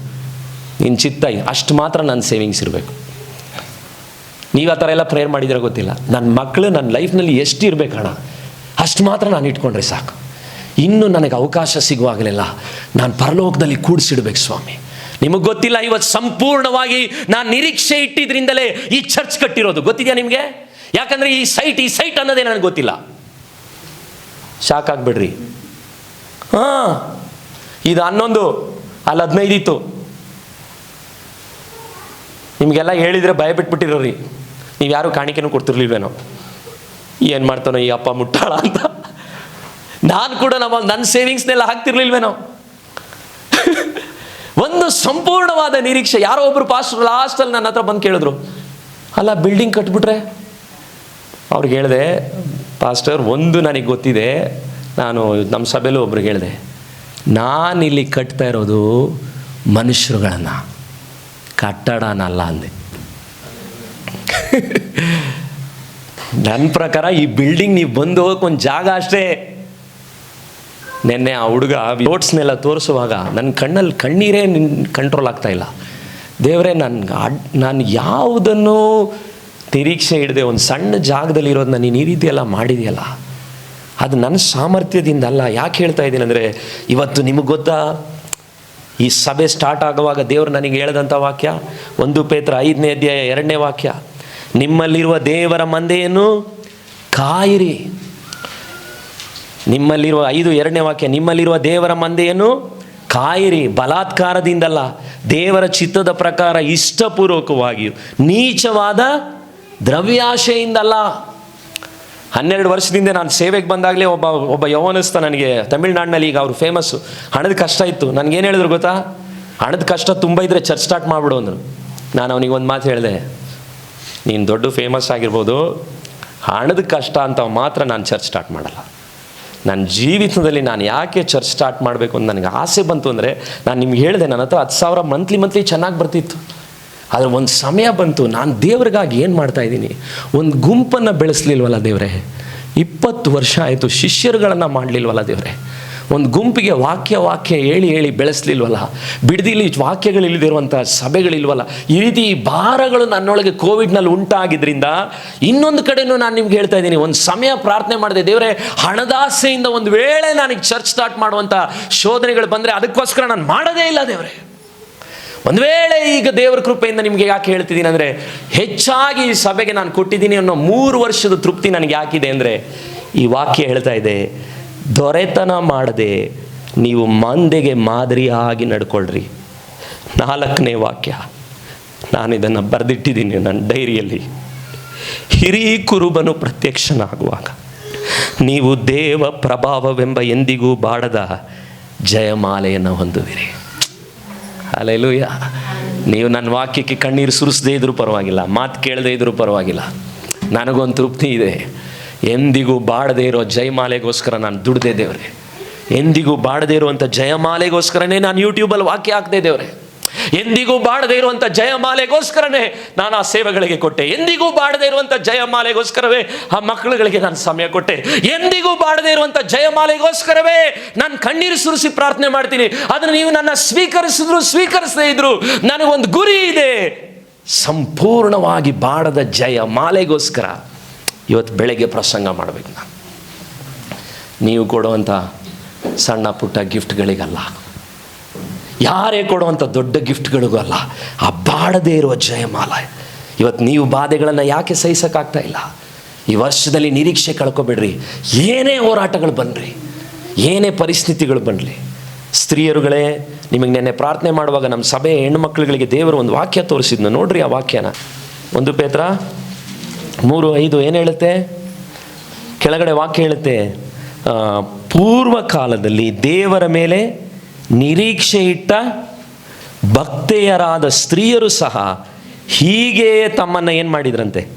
ನಿನ್ನ ಚಿತ್ತ ಅಷ್ಟು ಮಾತ್ರ ನಾನು ಸೇವಿಂಗ್ಸ್ ಇರಬೇಕು ನೀವು ಆ ಥರ ಎಲ್ಲ ಪ್ರೇಯರ್ ಮಾಡಿದ್ರೆ ಗೊತ್ತಿಲ್ಲ. ನನ್ನ ಮಕ್ಕಳು ನನ್ನ ಲೈಫ್ನಲ್ಲಿ ಎಷ್ಟು ಇರಬೇಕಣ್ಣ ಅಷ್ಟು ಮಾತ್ರ ನಾನು ಇಟ್ಕೊಂಡ್ರೆ ಸಾಕು. ಇನ್ನು ನನಗೆ ಅವಕಾಶ ಸಿಗುವಾಗಲಿಲ್ಲ. ನಾನು ಪರಲೋಕದಲ್ಲಿ ಕೂಡಿಸಿಡ್ಬೇಕು ಸ್ವಾಮಿ. ನಿಮಗೆ ಗೊತ್ತಿಲ್ಲ ಇವತ್ತು ಸಂಪೂರ್ಣವಾಗಿ ನಾನು ನಿರೀಕ್ಷೆ ಇಟ್ಟಿದ್ರಿಂದಲೇ ಈ ಚರ್ಚ್ ಕಟ್ಟಿರೋದು. ಗೊತ್ತಿದೆಯಾ ನಿಮಗೆ? ಯಾಕಂದರೆ ಈ ಸೈಟ್ ಈ ಸೈಟ್ ಅನ್ನೋದೇ ನನಗೆ ಗೊತ್ತಿಲ್ಲ. ಶಾಕ್ ಆಗ್ಬಿಡ್ರಿ. ಹಾಂ, ಇದು ಹನ್ನೊಂದು, ಅಲ್ಲಿ ಹದಿನೈದು ಇತ್ತು. ನಿಮಗೆಲ್ಲ ಹೇಳಿದರೆ ಭಯ ಬಿಟ್ಬಿಟ್ಟಿರೋರಿ. ನೀವು ಯಾರು ಕಾಣಿಕೆನೂ ಕೊಡ್ತಿರ್ಲಿಲ್ವೇನೋ. ಏನು ಮಾಡ್ತಾನೋ ಈ ಅಪ್ಪ ಮುಟ್ಟಾಳ ಅಂತ. ನಾನು ಕೂಡ ನಮ್ಮ ನನ್ನ ಸೇವಿಂಗ್ಸ್ನೆಲ್ಲ ಹಾಕ್ತಿರ್ಲಿಲ್ವೇನೋ. ಒಂದು ಸಂಪೂರ್ಣವಾದ ನಿರೀಕ್ಷೆ. ಯಾರೋ ಒಬ್ರು ಪಾಸ್ಟ್ ಲಾಸ್ಟಲ್ಲಿ ನನ್ನ ಹತ್ರ ಬಂದು ಕೇಳಿದ್ರು. ಅಲ್ಲ ಬಿಲ್ಡಿಂಗ್ ಕಟ್ಬಿಟ್ರೆ? ಅವ್ರಿಗೆ ಹೇಳಿದೆ, ಪಾಸ್ಟರ್, ಒಂದು ನನಗೆ ಗೊತ್ತಿದೆ. ನಾನು ನಮ್ಮ ಸಭೆಯಲ್ಲೂ ಒಬ್ರಿಗೆ ಹೇಳಿದೆ, ನಾನಿಲ್ಲಿ ಕಟ್ತಾ ಇರೋದು ಮನುಷ್ಯರುಗಳನ್ನು. ಕಟ್ಟಡನಲ್ಲ ಅಂದೆ. ನನ್ನ ಪ್ರಕಾರ ಈ ಬಿಲ್ಡಿಂಗ್ ನೀವು ಬಂದು ಹೋಗಕ್ಕೆ ಒಂದು ಜಾಗ ಅಷ್ಟೇ. ನಿನ್ನೆ ಆ ಹುಡುಗ ನೋಟ್ಸ್ನೆಲ್ಲ ತೋರಿಸುವಾಗ ನನ್ನ ಕಣ್ಣಲ್ಲಿ ಕಣ್ಣೀರೇ ನಿನ್ನ ಕಂಟ್ರೋಲ್ ಆಗ್ತಾ ಇಲ್ಲ. ದೇವರೇ, ನನ್ಗೆ ಅಡ್ ನಾನು ಯಾವುದನ್ನು ನಿರೀಕ್ಷೆ ಇಡದೆ ಒಂದು ಸಣ್ಣ ಜಾಗದಲ್ಲಿ ಇರೋದನ್ನ ನೀನು ಈ ರೀತಿಯೆಲ್ಲ ಮಾಡಿದೆಯಲ್ಲ? ಅದು ನನ್ನ ಸಾಮರ್ಥ್ಯದಿಂದ ಅಲ್ಲ. ಯಾಕೆ ಹೇಳ್ತಾ ಇದ್ದೀನಿ ಅಂದರೆ, ಇವತ್ತು ನಿಮಗೆ ಗೊತ್ತಾ? ಈ ಸಭೆ ಸ್ಟಾರ್ಟ್ ಆಗುವಾಗ ದೇವರು ನನಗೆ ಹೇಳಿದಂಥ ವಾಕ್ಯ, ಒಂದು ಪೇತ್ರ ಐದನೇ ಅಧ್ಯಾಯ ಎರಡನೇ ವಾಕ್ಯ, ನಿಮ್ಮಲ್ಲಿರುವ ದೇವರ ಮಂದೆಯನ್ನು ಕಾಯಿರಿ. ನಿಮ್ಮಲ್ಲಿರುವ, ಐದು ಎರಡನೇ ವಾಕ್ಯ, ನಿಮ್ಮಲ್ಲಿರುವ ದೇವರ ಮಂದೆಯನ್ನು ಕಾಯಿರಿ. ಬಲಾತ್ಕಾರದಿಂದಲ್ಲ ದೇವರ ಚಿತ್ತದ ಪ್ರಕಾರ ಇಷ್ಟಪೂರ್ವಕವಾಗಿಯೂ ನೀಚವಾದ ದ್ರವ್ಯಾಶೆಯಿಂದಲ್ಲ. ಹನ್ನೆರಡು ವರ್ಷದಿಂದ ನಾನು ಸೇವೆಗೆ ಬಂದಾಗಲೇ ಒಬ್ಬ ಒಬ್ಬ ಯೌವನಸ್ಥ ನನಗೆ ತಮಿಳ್ನಾಡಿನಲ್ಲಿ ಈಗ ಅವರು ಫೇಮಸ್ಸು ಹಣದ ಕಷ್ಟ ಇತ್ತು. ನನಗೇನು ಹೇಳಿದ್ರು ಗೊತ್ತಾ? ಹಣದ ಕಷ್ಟ ತುಂಬ ಇದ್ದರೆ ಚರ್ಚ್ ಸ್ಟಾರ್ಟ್ ಮಾಡಿಬಿಡು ಅಂದರು. ನಾನು ಅವನಿಗೆ ಒಂದು ಮಾತು ಹೇಳಿದೆ. ನೀನು ದೊಡ್ಡ ಫೇಮಸ್ ಆಗಿರ್ಬೋದು. ಹಣದ ಕಷ್ಟ ಅಂತ ಮಾತ್ರ ನಾನು ಚರ್ಚ್ ಸ್ಟಾರ್ಟ್ ಮಾಡಲ್ಲ. ನನ್ನ ಜೀವಿತದಲ್ಲಿ ನಾನು ಯಾಕೆ ಚರ್ಚ್ ಸ್ಟಾರ್ಟ್ ಮಾಡಬೇಕು ಅಂತ ನನಗೆ ಆಸೆ ಬಂತು ಅಂದರೆ, ನಾನು ನಿಮ್ಗೆ ಹೇಳಿದೆ ನನ್ನ ಹತ್ರ ಹತ್ತು ಸಾವಿರ ಮಂತ್ಲಿ ಮಂತ್ಲಿ ಚೆನ್ನಾಗಿ ಬರ್ತಿತ್ತು. ಆದರೆ ಒಂದು ಸಮಯ ಬಂತು, ನಾನು ದೇವ್ರಿಗಾಗಿ ಏನು ಮಾಡ್ತಾ ಇದ್ದೀನಿ? ಒಂದು ಗುಂಪನ್ನು ಬೆಳೆಸಲಿಲ್ವಲ್ಲ ದೇವರೇ? ಇಪ್ಪತ್ತು ವರ್ಷ ಆಯಿತು ಶಿಷ್ಯರುಗಳನ್ನು ಮಾಡಲಿಲ್ವಲ್ಲ ದೇವರೇ? ಒಂದು ಗುಂಪಿಗೆ ವಾಕ್ಯ ವಾಕ್ಯ ಹೇಳಿ ಹೇಳಿ ಬೆಳೆಸಲಿಲ್ವಲ್ಲ? ಬಿಡದಿಲಿ ವಾಕ್ಯಗಳಿಲ್ಲದಿರುವಂಥ ಸಭೆಗಳಿಲ್ವಲ್ಲ? ಈ ರೀತಿ ಭಾರಗಳು ನನ್ನೊಳಗೆ ಕೋವಿಡ್ನಲ್ಲಿ ಉಂಟಾಗಿದ್ದರಿಂದ ಇನ್ನೊಂದು ಕಡೆನೂ ನಾನು ನಿಮ್ಗೆ ಹೇಳ್ತಾ ಇದ್ದೀನಿ, ಒಂದು ಸಮಯ ಪ್ರಾರ್ಥನೆ ಮಾಡಿದೆ, ದೇವರೇ, ಹಣದಾಸೆಯಿಂದ ಒಂದು ವೇಳೆ ನನಗೆ ಚರ್ಚ್ ಸ್ಟಾರ್ಟ್ ಮಾಡುವಂಥ ಶೋಧನೆಗಳು ಬಂದರೆ ಅದಕ್ಕೋಸ್ಕರ ನಾನು ಮಾಡೋದೇ ಇಲ್ಲ ದೇವರೇ. ಒಂದು ವೇಳೆ ಈಗ ದೇವರ ಕೃಪೆಯಿಂದ ನಿಮಗೆ ಯಾಕೆ ಹೇಳ್ತಿದ್ದೀನಿ ಅಂದರೆ ಹೆಚ್ಚಾಗಿ ಈ ಸಭೆಗೆ ನಾನು ಕೊಟ್ಟಿದ್ದೀನಿ ಅನ್ನೋ ಮೂರು ವರ್ಷದ ತೃಪ್ತಿ ನನಗೆ ಯಾಕಿದೆ ಅಂದರೆ ಈ ವಾಕ್ಯ ಹೇಳ್ತಾ ಇದೆ, ದೊರೆತನ ಮಾಡದೆ ನೀವು ಮಂದೆಗೆ ಮಾದರಿಯಾಗಿ ನಡ್ಕೊಳ್ರಿ. ನಾಲ್ಕನೇ ವಾಕ್ಯ ನಾನು ಇದನ್ನು ಬರೆದಿಟ್ಟಿದ್ದೀನಿ ನನ್ನ ಡೈರಿಯಲ್ಲಿ. ಹಿರಿ ಕುರುಬನು ಪ್ರತ್ಯಕ್ಷನಾಗುವಾಗ, ನೀವು ದೇವ ಪ್ರಭಾವವೆಂಬ ಎಂದಿಗೂ ಬಾಡದ ಜಯಮಾಲೆಯನ್ನು ಹೊಂದುವಿರಿ. ಅಲೆಲೂಯ ನೀವು ನನ್ನ ವಾಕ್ಯಕ್ಕೆ ಕಣ್ಣೀರು ಸುರಿಸದೇ ಇದ್ರೂ ಪರವಾಗಿಲ್ಲ, ಮಾತು ಕೇಳದೇ ಇದ್ರೂ ಪರವಾಗಿಲ್ಲ. ನನಗೊಂದು ತೃಪ್ತಿ ಇದೆ. ಎಂದಿಗೂ ಬಾಡದೇ ಇರೋ ಜಯಮಾಲೆಗೋಸ್ಕರ ನಾನು ದುಡ್ದೇ ದೇವ್ರೆ. ಎಂದಿಗೂ ಬಾಡದೇ ಇರುವಂಥ ಜಯಮಾಲೆಗೋಸ್ಕರನೇ ನಾನು ಯೂಟ್ಯೂಬಲ್ಲಿ ವಾಕ್ಯ ಹಾಕ್ದೆ ದೇವ್ರೆ. ಎಂದಿಗೂ ಬಾಡದೇ ಇರುವಂಥ ಜಯಮಾಲೆಗೋಸ್ಕರನೇ ನಾನು ಆ ಸೇವೆಗಳಿಗೆ ಕೊಟ್ಟೆ. ಎಂದಿಗೂ ಬಾಡದೇ ಇರುವಂಥ ಜಯಮಾಲೆಗೋಸ್ಕರವೇ ಆ ಮಕ್ಕಳುಗಳಿಗೆ ನಾನು ಸಮಯ ಕೊಟ್ಟೆ. ಎಂದಿಗೂ ಬಾಡದೇ ಇರುವಂಥ ಜಯಮಾಲೆಗೋಸ್ಕರವೇ ನಾನು ಕಣ್ಣೀರು ಸುರಿಸಿ ಪ್ರಾರ್ಥನೆ ಮಾಡ್ತೀನಿ. ಅದನ್ನು ನೀವು ನನ್ನ ಸ್ವೀಕರಿಸಿದ್ರು, ಸ್ವೀಕರಿಸದೇ ಇದ್ರು ನನಗೊಂದು ಗುರಿ ಇದೆ. ಸಂಪೂರ್ಣವಾಗಿ ಬಾಡದ ಜಯ ಮಾಲೆಗೋಸ್ಕರ ಇವತ್ತು ಬೆಳಗ್ಗೆ ಪ್ರಸಂಗ ಮಾಡಬೇಕು ನಾನು. ನೀವು ಕೊಡುವಂಥ ಸಣ್ಣ ಪುಟ್ಟ ಗಿಫ್ಟ್ಗಳಿಗಲ್ಲ ಯಾರೇ ಕೊಡುವಂಥ ದೊಡ್ಡ ಗಿಫ್ಟ್ಗಳಿಗೂ ಅಲ್ಲ, ಆ ಬಾಡದೇ ಇರುವ ಜಯಮಾಲ. ಇವತ್ತು ನೀವು ಬಾಧೆಗಳನ್ನು ಯಾಕೆ ಸಹಿಸೋಕ್ಕಾಗ್ತಾ ಇಲ್ಲ? ಈ ವರ್ಷದಲ್ಲಿ ನಿರೀಕ್ಷೆ ಕಳ್ಕೊಬೇಡ್ರಿ. ಏನೇ ಹೋರಾಟಗಳು ಬನ್ನಿರಿ ಏನೇ ಪರಿಸ್ಥಿತಿಗಳು ಬನ್ನಲಿ ಸ್ತ್ರೀಯರುಗಳೇ, ನಿಮಗೆ ನೆನ್ನೆ ಪ್ರಾರ್ಥನೆ ಮಾಡುವಾಗ ನಮ್ಮ ಸಭೆ ಹೆಣ್ಣುಮಕ್ಳುಗಳಿಗೆ ದೇವರು ಒಂದು ವಾಕ್ಯ ತೋರಿಸಿದ್ನು. ನೋಡ್ರಿ ಆ ವಾಕ್ಯನ. ಒಂದು ಪೇತ್ರ, ಮೂರು, ಐದು, ಏನು ಹೇಳುತ್ತೆ? ಕೆಳಗಡೆ ವಾಕ್ಯ ಹೇಳುತ್ತೆ ಪೂರ್ವ ಕಾಲದಲ್ಲಿ ದೇವರ ಮೇಲೆ ನಿರೀಕ್ಷೆ ಇಟ್ಟ ಭಕ್ತೆಯರಾದ ಸ್ತ್ರೀಯರು ಸಹ ಹೀಗೆ ತಮ್ಮನ್ನು ಏನು ಮಾಡಿದ್ರಂತೆ?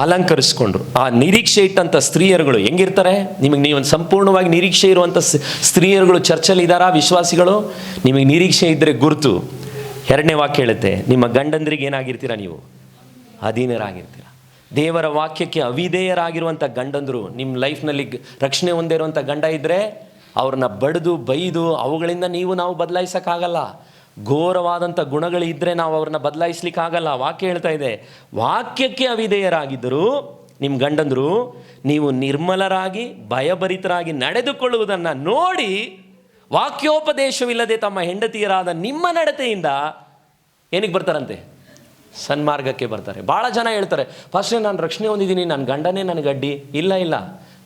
ಅಲಂಕರಿಸ್ಕೊಂಡ್ರು. ಆ ನಿರೀಕ್ಷೆ ಇಟ್ಟಂಥ ಸ್ತ್ರೀಯರುಗಳು ಹೆಂಗಿರ್ತಾರೆ? ನಿಮಗೆ ನೀವು ಒಂದು ಸಂಪೂರ್ಣವಾಗಿ ನಿರೀಕ್ಷೆ ಇರುವಂಥ ಸ್ತ್ರೀಯರುಗಳು ಚರ್ಚಲ್ಲಿ ಇದ್ದಾರಾ ವಿಶ್ವಾಸಿಗಳು? ನಿಮಗೆ ನಿರೀಕ್ಷೆ ಇದ್ದರೆ ಗುರುತು. ಎರಡನೇ ವಾಕ್ಯ ಹೇಳುತ್ತೆ, ನಿಮ್ಮ ಗಂಡಂದ್ರಿಗೆ ಏನಾಗಿರ್ತೀರಾ ನೀವು? ಅಧೀನರಾಗಿರ್ತೀರ. ದೇವರ ವಾಕ್ಯಕ್ಕೆ ಅವಿಧೇಯರಾಗಿರುವಂಥ ಗಂಡಂದರು ನಿಮ್ಮ ಲೈಫ್ನಲ್ಲಿ ರಕ್ಷಣೆ ಹೊಂದೇ ಇರುವಂಥ ಗಂಡ ಇದ್ದರೆ ಅವ್ರನ್ನ ಬಡಿದು, ಬೈದು, ಅವುಗಳಿಂದ ನೀವು ನಾವು ಬದಲಾಯಿಸೋಕ್ಕಾಗಲ್ಲ. ಘೋರವಾದಂಥ ಗುಣಗಳು ಇದ್ದರೆ ನಾವು ಅವ್ರನ್ನ ಬದಲಾಯಿಸ್ಲಿಕ್ಕಾಗಲ್ಲ. ವಾಕ್ಯ ಹೇಳ್ತಾ ಇದೆ, ವಾಕ್ಯಕ್ಕೆ ಅವಿಧೇಯರಾಗಿದ್ದರು ನಿಮ್ಮ ಗಂಡಂದರು ನೀವು ನಿರ್ಮಲರಾಗಿ, ಭಯಭರಿತರಾಗಿ ನಡೆದುಕೊಳ್ಳುವುದನ್ನು ನೋಡಿ ವಾಕ್ಯೋಪದೇಶವಿಲ್ಲದೆ ತಮ್ಮ ಹೆಂಡತಿಯರಾದ ನಿಮ್ಮ ನಡತೆಯಿಂದ ಏನಕ್ಕೆ ಬರ್ತಾರಂತೆ? ಸನ್ಮಾರ್ಗಕ್ಕೆ ಬರ್ತಾರೆ. ಭಾಳ ಜನ ಹೇಳ್ತಾರೆ ಫಸ್ಟ್ ನಾನು ರಕ್ಷಣೆ ಹೊಂದಿದ್ದೀನಿ ನನ್ನ ಗಂಡನೇ ನನಗೆ ಅಡ್ಡಿ. ಇಲ್ಲ ಇಲ್ಲ.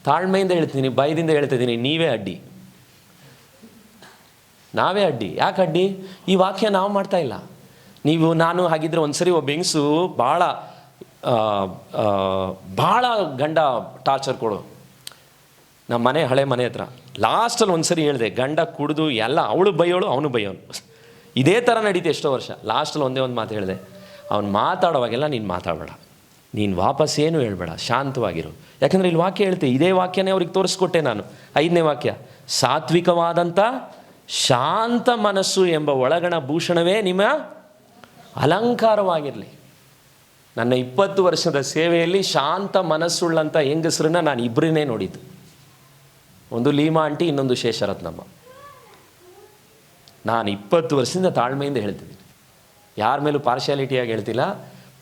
ತಾಳ್ಮೆಯಿಂದ ಹೇಳ್ತೀನಿ ಭಯದಿಂದ ಹೇಳ್ತಿದ್ದೀನಿ, ನೀವೇ ಅಡ್ಡಿ. ನಾವೇ ಅಡ್ಡಿ. ಯಾಕೆ ಅಡ್ಡಿ? ಈ ವಾಕ್ಯ ನಾವು ಮಾಡ್ತಾ ಇಲ್ಲ. ನೀವು, ನಾನು ಹಾಗಿದ್ರೆ ಒಂದ್ಸರಿ ಒಬ್ಬ ಹೆಂಗಸು ಭಾಳ ಭಾಳ ಗಂಡ ಟಾರ್ಚರ್ ಕೊಡು. ನಮ್ಮ ಮನೆ, ಹಳೆ ಮನೆ ಹತ್ರ. ಲಾಸ್ಟಲ್ಲಿ ಒಂದು ಸರಿ ಹೇಳಿದೆ, ಗಂಡ ಕುಡಿದು ಎಲ್ಲ ಅವಳು ಬೈಯೋಳು ಅವನು ಬೈಯೋನು. ಇದೇ ಥರ ನಡೀತೆ ಎಷ್ಟೋ ವರ್ಷ. ಲಾಸ್ಟಲ್ಲಿ ಒಂದೇ ಒಂದು ಮಾತು ಹೇಳಿದೆ, ಅವ್ನು ಮಾತಾಡೋವಾಗೆಲ್ಲ ನೀನು ಮಾತಾಡಬೇಡ. ನೀನು ವಾಪಸ್ ಏನು ಹೇಳ್ಬೇಡ, ಶಾಂತವಾಗಿರು. ಯಾಕಂದರೆ ಇಲ್ಲಿ ವಾಕ್ಯ ಹೇಳ್ತೀವಿ ಇದೇ ವಾಕ್ಯನೇ ಅವ್ರಿಗೆ ತೋರಿಸ್ಕೊಟ್ಟೆ ನಾನು. ಐದನೇ ವಾಕ್ಯ ಸಾತ್ವಿಕವಾದಂಥ ಶಾಂತ ಮನಸ್ಸು ಎಂಬ ಒಳಗಣ ಭೂಷಣವೇ ನಿಮ್ಮ ಅಲಂಕಾರವಾಗಿರಲಿ. ನನ್ನ ಇಪ್ಪತ್ತು ವರ್ಷದ ಸೇವೆಯಲ್ಲಿ ಶಾಂತ ಮನಸ್ಸುಳ್ಳಂಥ ಹೆಂಗಸರನ್ನ ನಾನು ಇಬ್ಬರನ್ನೇ ನೋಡಿದ್ದು. ಒಂದು ಲೀಮಾ ಆಂಟಿ, ಇನ್ನೊಂದು ಶೇಷರತ್ನಮ್ಮ. ನಾನು ಇಪ್ಪತ್ತು ವರ್ಷದಿಂದ ತಾಳ್ಮೆಯಿಂದ ಹೇಳ್ತಿದ್ದೀನಿ. ಯಾರ ಮೇಲೂ ಪಾರ್ಶಾಲಿಟಿಯಾಗಿ ಹೇಳ್ತಿಲ್ಲ.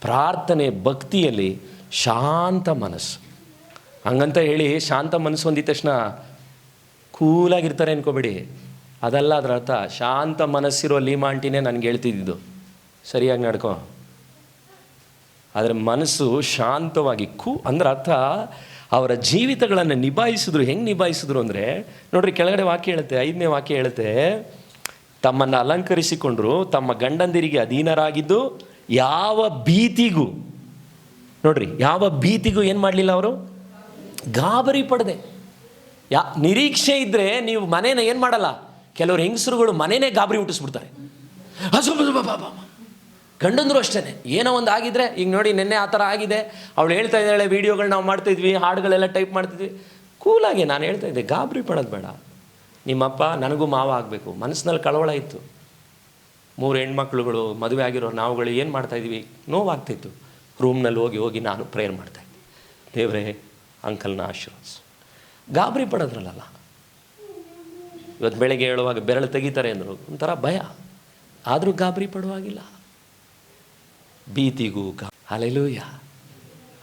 ಪ್ರಾರ್ಥನೆ ಭಕ್ತಿಯಲ್ಲಿ ಶಾಂತ ಮನಸ್ಸು. ಹಂಗಂತ ಹೇಳಿ ಶಾಂತ ಮನಸ್ಸು ಹೊಂದಿದ ತಕ್ಷಣ ಕೂಲಾಗಿರ್ತಾರೆ ಅನ್ಕೋಬೇಡಿ. ಅದಲ್ಲ ಅದರ ಅರ್ಥ, ಶಾಂತ ಮನಸ್ಸಿರೋ ಲೀಮಾಂಟಿನೇ ನನಗೆ ಹೇಳ್ತಿದ್ದಿದ್ದು. ಸರಿಯಾಗಿ ನಡ್ಕೋ. ಆದರೆ ಮನಸ್ಸು ಶಾಂತವಾಗಿ ಕು, ಅಂದ್ರೆ ಅರ್ಥ, ಅವರ ಜೀವಿತಗಳನ್ನು ನಿಭಾಯಿಸಿದ್ರು. ಹೆಂಗೆ ನಿಭಾಯಿಸಿದ್ರು ಅಂದರೆ, ನೋಡ್ರಿ ಕೆಳಗಡೆ ವಾಕ್ಯ ಹೇಳುತ್ತೆ, ಐದನೇ ವಾಕ್ಯ ಹೇಳುತ್ತೆ, ತಮ್ಮನ್ನು ಅಲಂಕರಿಸಿಕೊಂಡ್ರು, ತಮ್ಮ ಗಂಡಂದಿರಿಗೆ ಅಧೀನರಾಗಿದ್ದು ಯಾವ ಭೀತಿಗೂ, ನೋಡ್ರಿ, ಯಾವ ಭೀತಿಗೂ ಏನು ಮಾಡಲಿಲ್ಲ ಅವರು? ಗಾಬರಿ ಪಡದೆ. ಯಾ, ನಿರೀಕ್ಷೆ ಇದ್ದರೆ ನೀವು ಮನೇನ ಏನು ಮಾಡಲ್ಲ? ಕೆಲವರು ಹೆಂಗಸರುಗಳು ಮನೆಯೇ ಗಾಬರಿ ಹುಟ್ಟಿಸ್ಬಿಡ್ತಾರೆ. ಹಸು ಬಸು ಬಾ ಬಾ ಬಾ. ಗಂಡಂದ್ರು ಅಷ್ಟೇ ಏನೋ ಒಂದು ಆಗಿದ್ರೆ, ಈಗ ನೋಡಿ ನಿನ್ನೆ ಆ ಥರ ಆಗಿದೆ. ಅವಳು ಹೇಳ್ತಾ ಇದ್ದಾಳೆ, ವೀಡಿಯೋಗಳು ನಾವು ಮಾಡ್ತಿದ್ವಿ ಹಾಡುಗಳೆಲ್ಲ ಟೈಪ್ ಮಾಡ್ತಿದ್ವಿ ಕೂಲಾಗಿ ನಾನು ಹೇಳ್ತಾ ಇದ್ದೆ, ಗಾಬರಿ ಪಡೋದು ಬೇಡ. ನಿಮ್ಮಪ್ಪ ನನಗೂ ಮಾವ ಆಗಬೇಕು. ಮನಸ್ಸಿನಲ್ಲಿ ಕಳವಳ ಇತ್ತು. ಮೂರು ಹೆಣ್ಮಕ್ಳುಗಳು, ಮದುವೆ ಆಗಿರೋ ನಾವುಗಳು ಏನು ಮಾಡ್ತಾಯಿದ್ವಿ ನೋವಾಗ್ತಿತ್ತು. ರೂಮ್ನಲ್ಲಿ ಹೋಗಿ ಹೋಗಿ ನಾನು ಪ್ರೇಯರ್ ಮಾಡ್ತಾಯಿದ್ದೆ ದೇವರೇ, ಅಂಕಲ್ನ ಆಶೀರ್ವಾದ ಗಾಬರಿ ಪಡೋದ್ರಲ್ಲ ಇವತ್ತು ಬೆಳಗ್ಗೆ ಹೇಳುವಾಗ ಬೆರಳು ತೆಗಿತಾರೆ ಅಂದರು. ಒಂಥರ ಭಯ. ಆದರೂ ಗಾಬರಿ ಪಡುವಾಗಿಲ್ಲ. ಭೀತಿಗೂ ಗಾ ಅಲೆಲೂಯ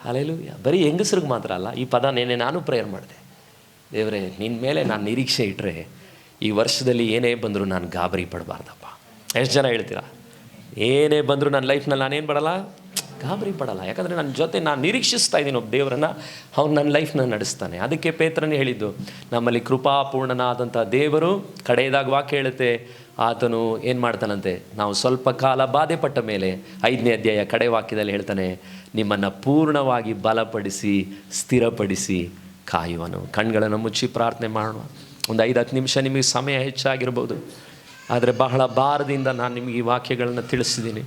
ಅಲೆಲೂಯ ಬರೀ ಹೆಂಗಸ್ರಿಗೆ ಮಾತ್ರ ಅಲ್ಲ, ಈ ಪದ ನೆನೆ ನಾನು ಪ್ರೇಯರ್ ಮಾಡಿದೆ. ದೇವರೇ ನಿನ್ನ ಮೇಲೆ ನಾನು ನಿರೀಕ್ಷೆ ಇಟ್ಟರೆ ಈ ವರ್ಷದಲ್ಲಿ ಏನೇ ಬಂದರೂ ನಾನು ಗಾಬರಿ ಪಡಬಾರ್ದಪ್ಪ. ಎಷ್ಟು ಜನ ಹೇಳ್ತೀರಾ? ಏನೇ ಬಂದರೂ ನನ್ನ ಲೈಫ್ನಲ್ಲಿ ನಾನೇನು ಪಡಲ್ಲ ಗಾಬರಿ ಪಡಲ್ಲ ಯಾಕಂದರೆ ನನ್ನ ಜೊತೆ ನಾನು ನಿರೀಕ್ಷಿಸ್ತಾ ಇದ್ದೀನಿ ಒಬ್ಬ ದೇವರನ್ನು. ಅವ್ನು ನನ್ನ ಲೈಫ್ನ ನಡೆಸ್ತಾನೆ. ಅದಕ್ಕೆ ಪೇತ್ರನೇ ಹೇಳಿದ್ದು, ನಮ್ಮಲ್ಲಿ ಕೃಪಾಪೂರ್ಣನಾದಂಥ ದೇವರು ಕಡೆಯದಾಗ ವಾಕ್ಯ ಹೇಳುತ್ತೆ. ಆತನು ಏನು ಮಾಡ್ತಾನಂತೆ? ನಾವು ಸ್ವಲ್ಪ ಕಾಲ ಬಾಧೆ ಪಟ್ಟ ಮೇಲೆ ಐದನೇ ಅಧ್ಯಾಯ ಕಡೆ ವಾಕ್ಯದಲ್ಲಿ ಹೇಳ್ತಾನೆ, ನಿಮ್ಮನ್ನು ಪೂರ್ಣವಾಗಿ ಬಲಪಡಿಸಿ, ಸ್ಥಿರಪಡಿಸಿ ಕಾಯುವನು. ಕಣ್ಗಳನ್ನು ಮುಚ್ಚಿ ಪ್ರಾರ್ಥನೆ ಮಾಡೋಣ. ಒಂದು ಐದು ಹತ್ತು ನಿಮಿಷ ನಿಮಗೆ ಸಮಯ ಹೆಚ್ಚಾಗಿರ್ಬೋದು. ಆದರೆ ಬಹಳ ಭಾರದಿಂದ ನಾನು ನಿಮಗೆ ಈ ವಾಕ್ಯಗಳನ್ನು ತಿಳಿಸಿದ್ದೀನಿ.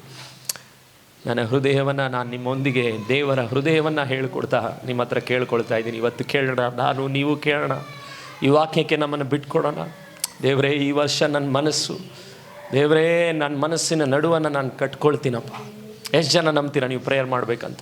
ನನ್ನ ಹೃದಯವನ್ನು ನಾನು ನಿಮ್ಮೊಂದಿಗೆ ದೇವರ ಹೃದಯವನ್ನು ಹೇಳಿಕೊಡ್ತಾ ನಿಮ್ಮ ಹತ್ರ ಕೇಳ್ಕೊಳ್ತಾ ಇದ್ದೀನಿ. ಇವತ್ತು ಕೇಳೋಣ, ನಾನು ನೀವು ಕೇಳೋಣ. ಈ ವಾಕ್ಯಕ್ಕೆ ನಮ್ಮನ್ನು ಬಿಟ್ಕೊಡೋಣ. ದೇವರೇ, ಈ ವರ್ಷ ನನ್ನ ಮನಸ್ಸು, ದೇವರೇ ನನ್ನ ಮನಸ್ಸಿನ ನಡುವನ್ನು ನಾನು ಕಟ್ಕೊಳ್ತೀನಪ್ಪ. ಎಷ್ಟು ಜನ ನಂಬ್ತೀರಾ ನೀವು ಪ್ರೇಯರ್ ಮಾಡಬೇಕಂತ?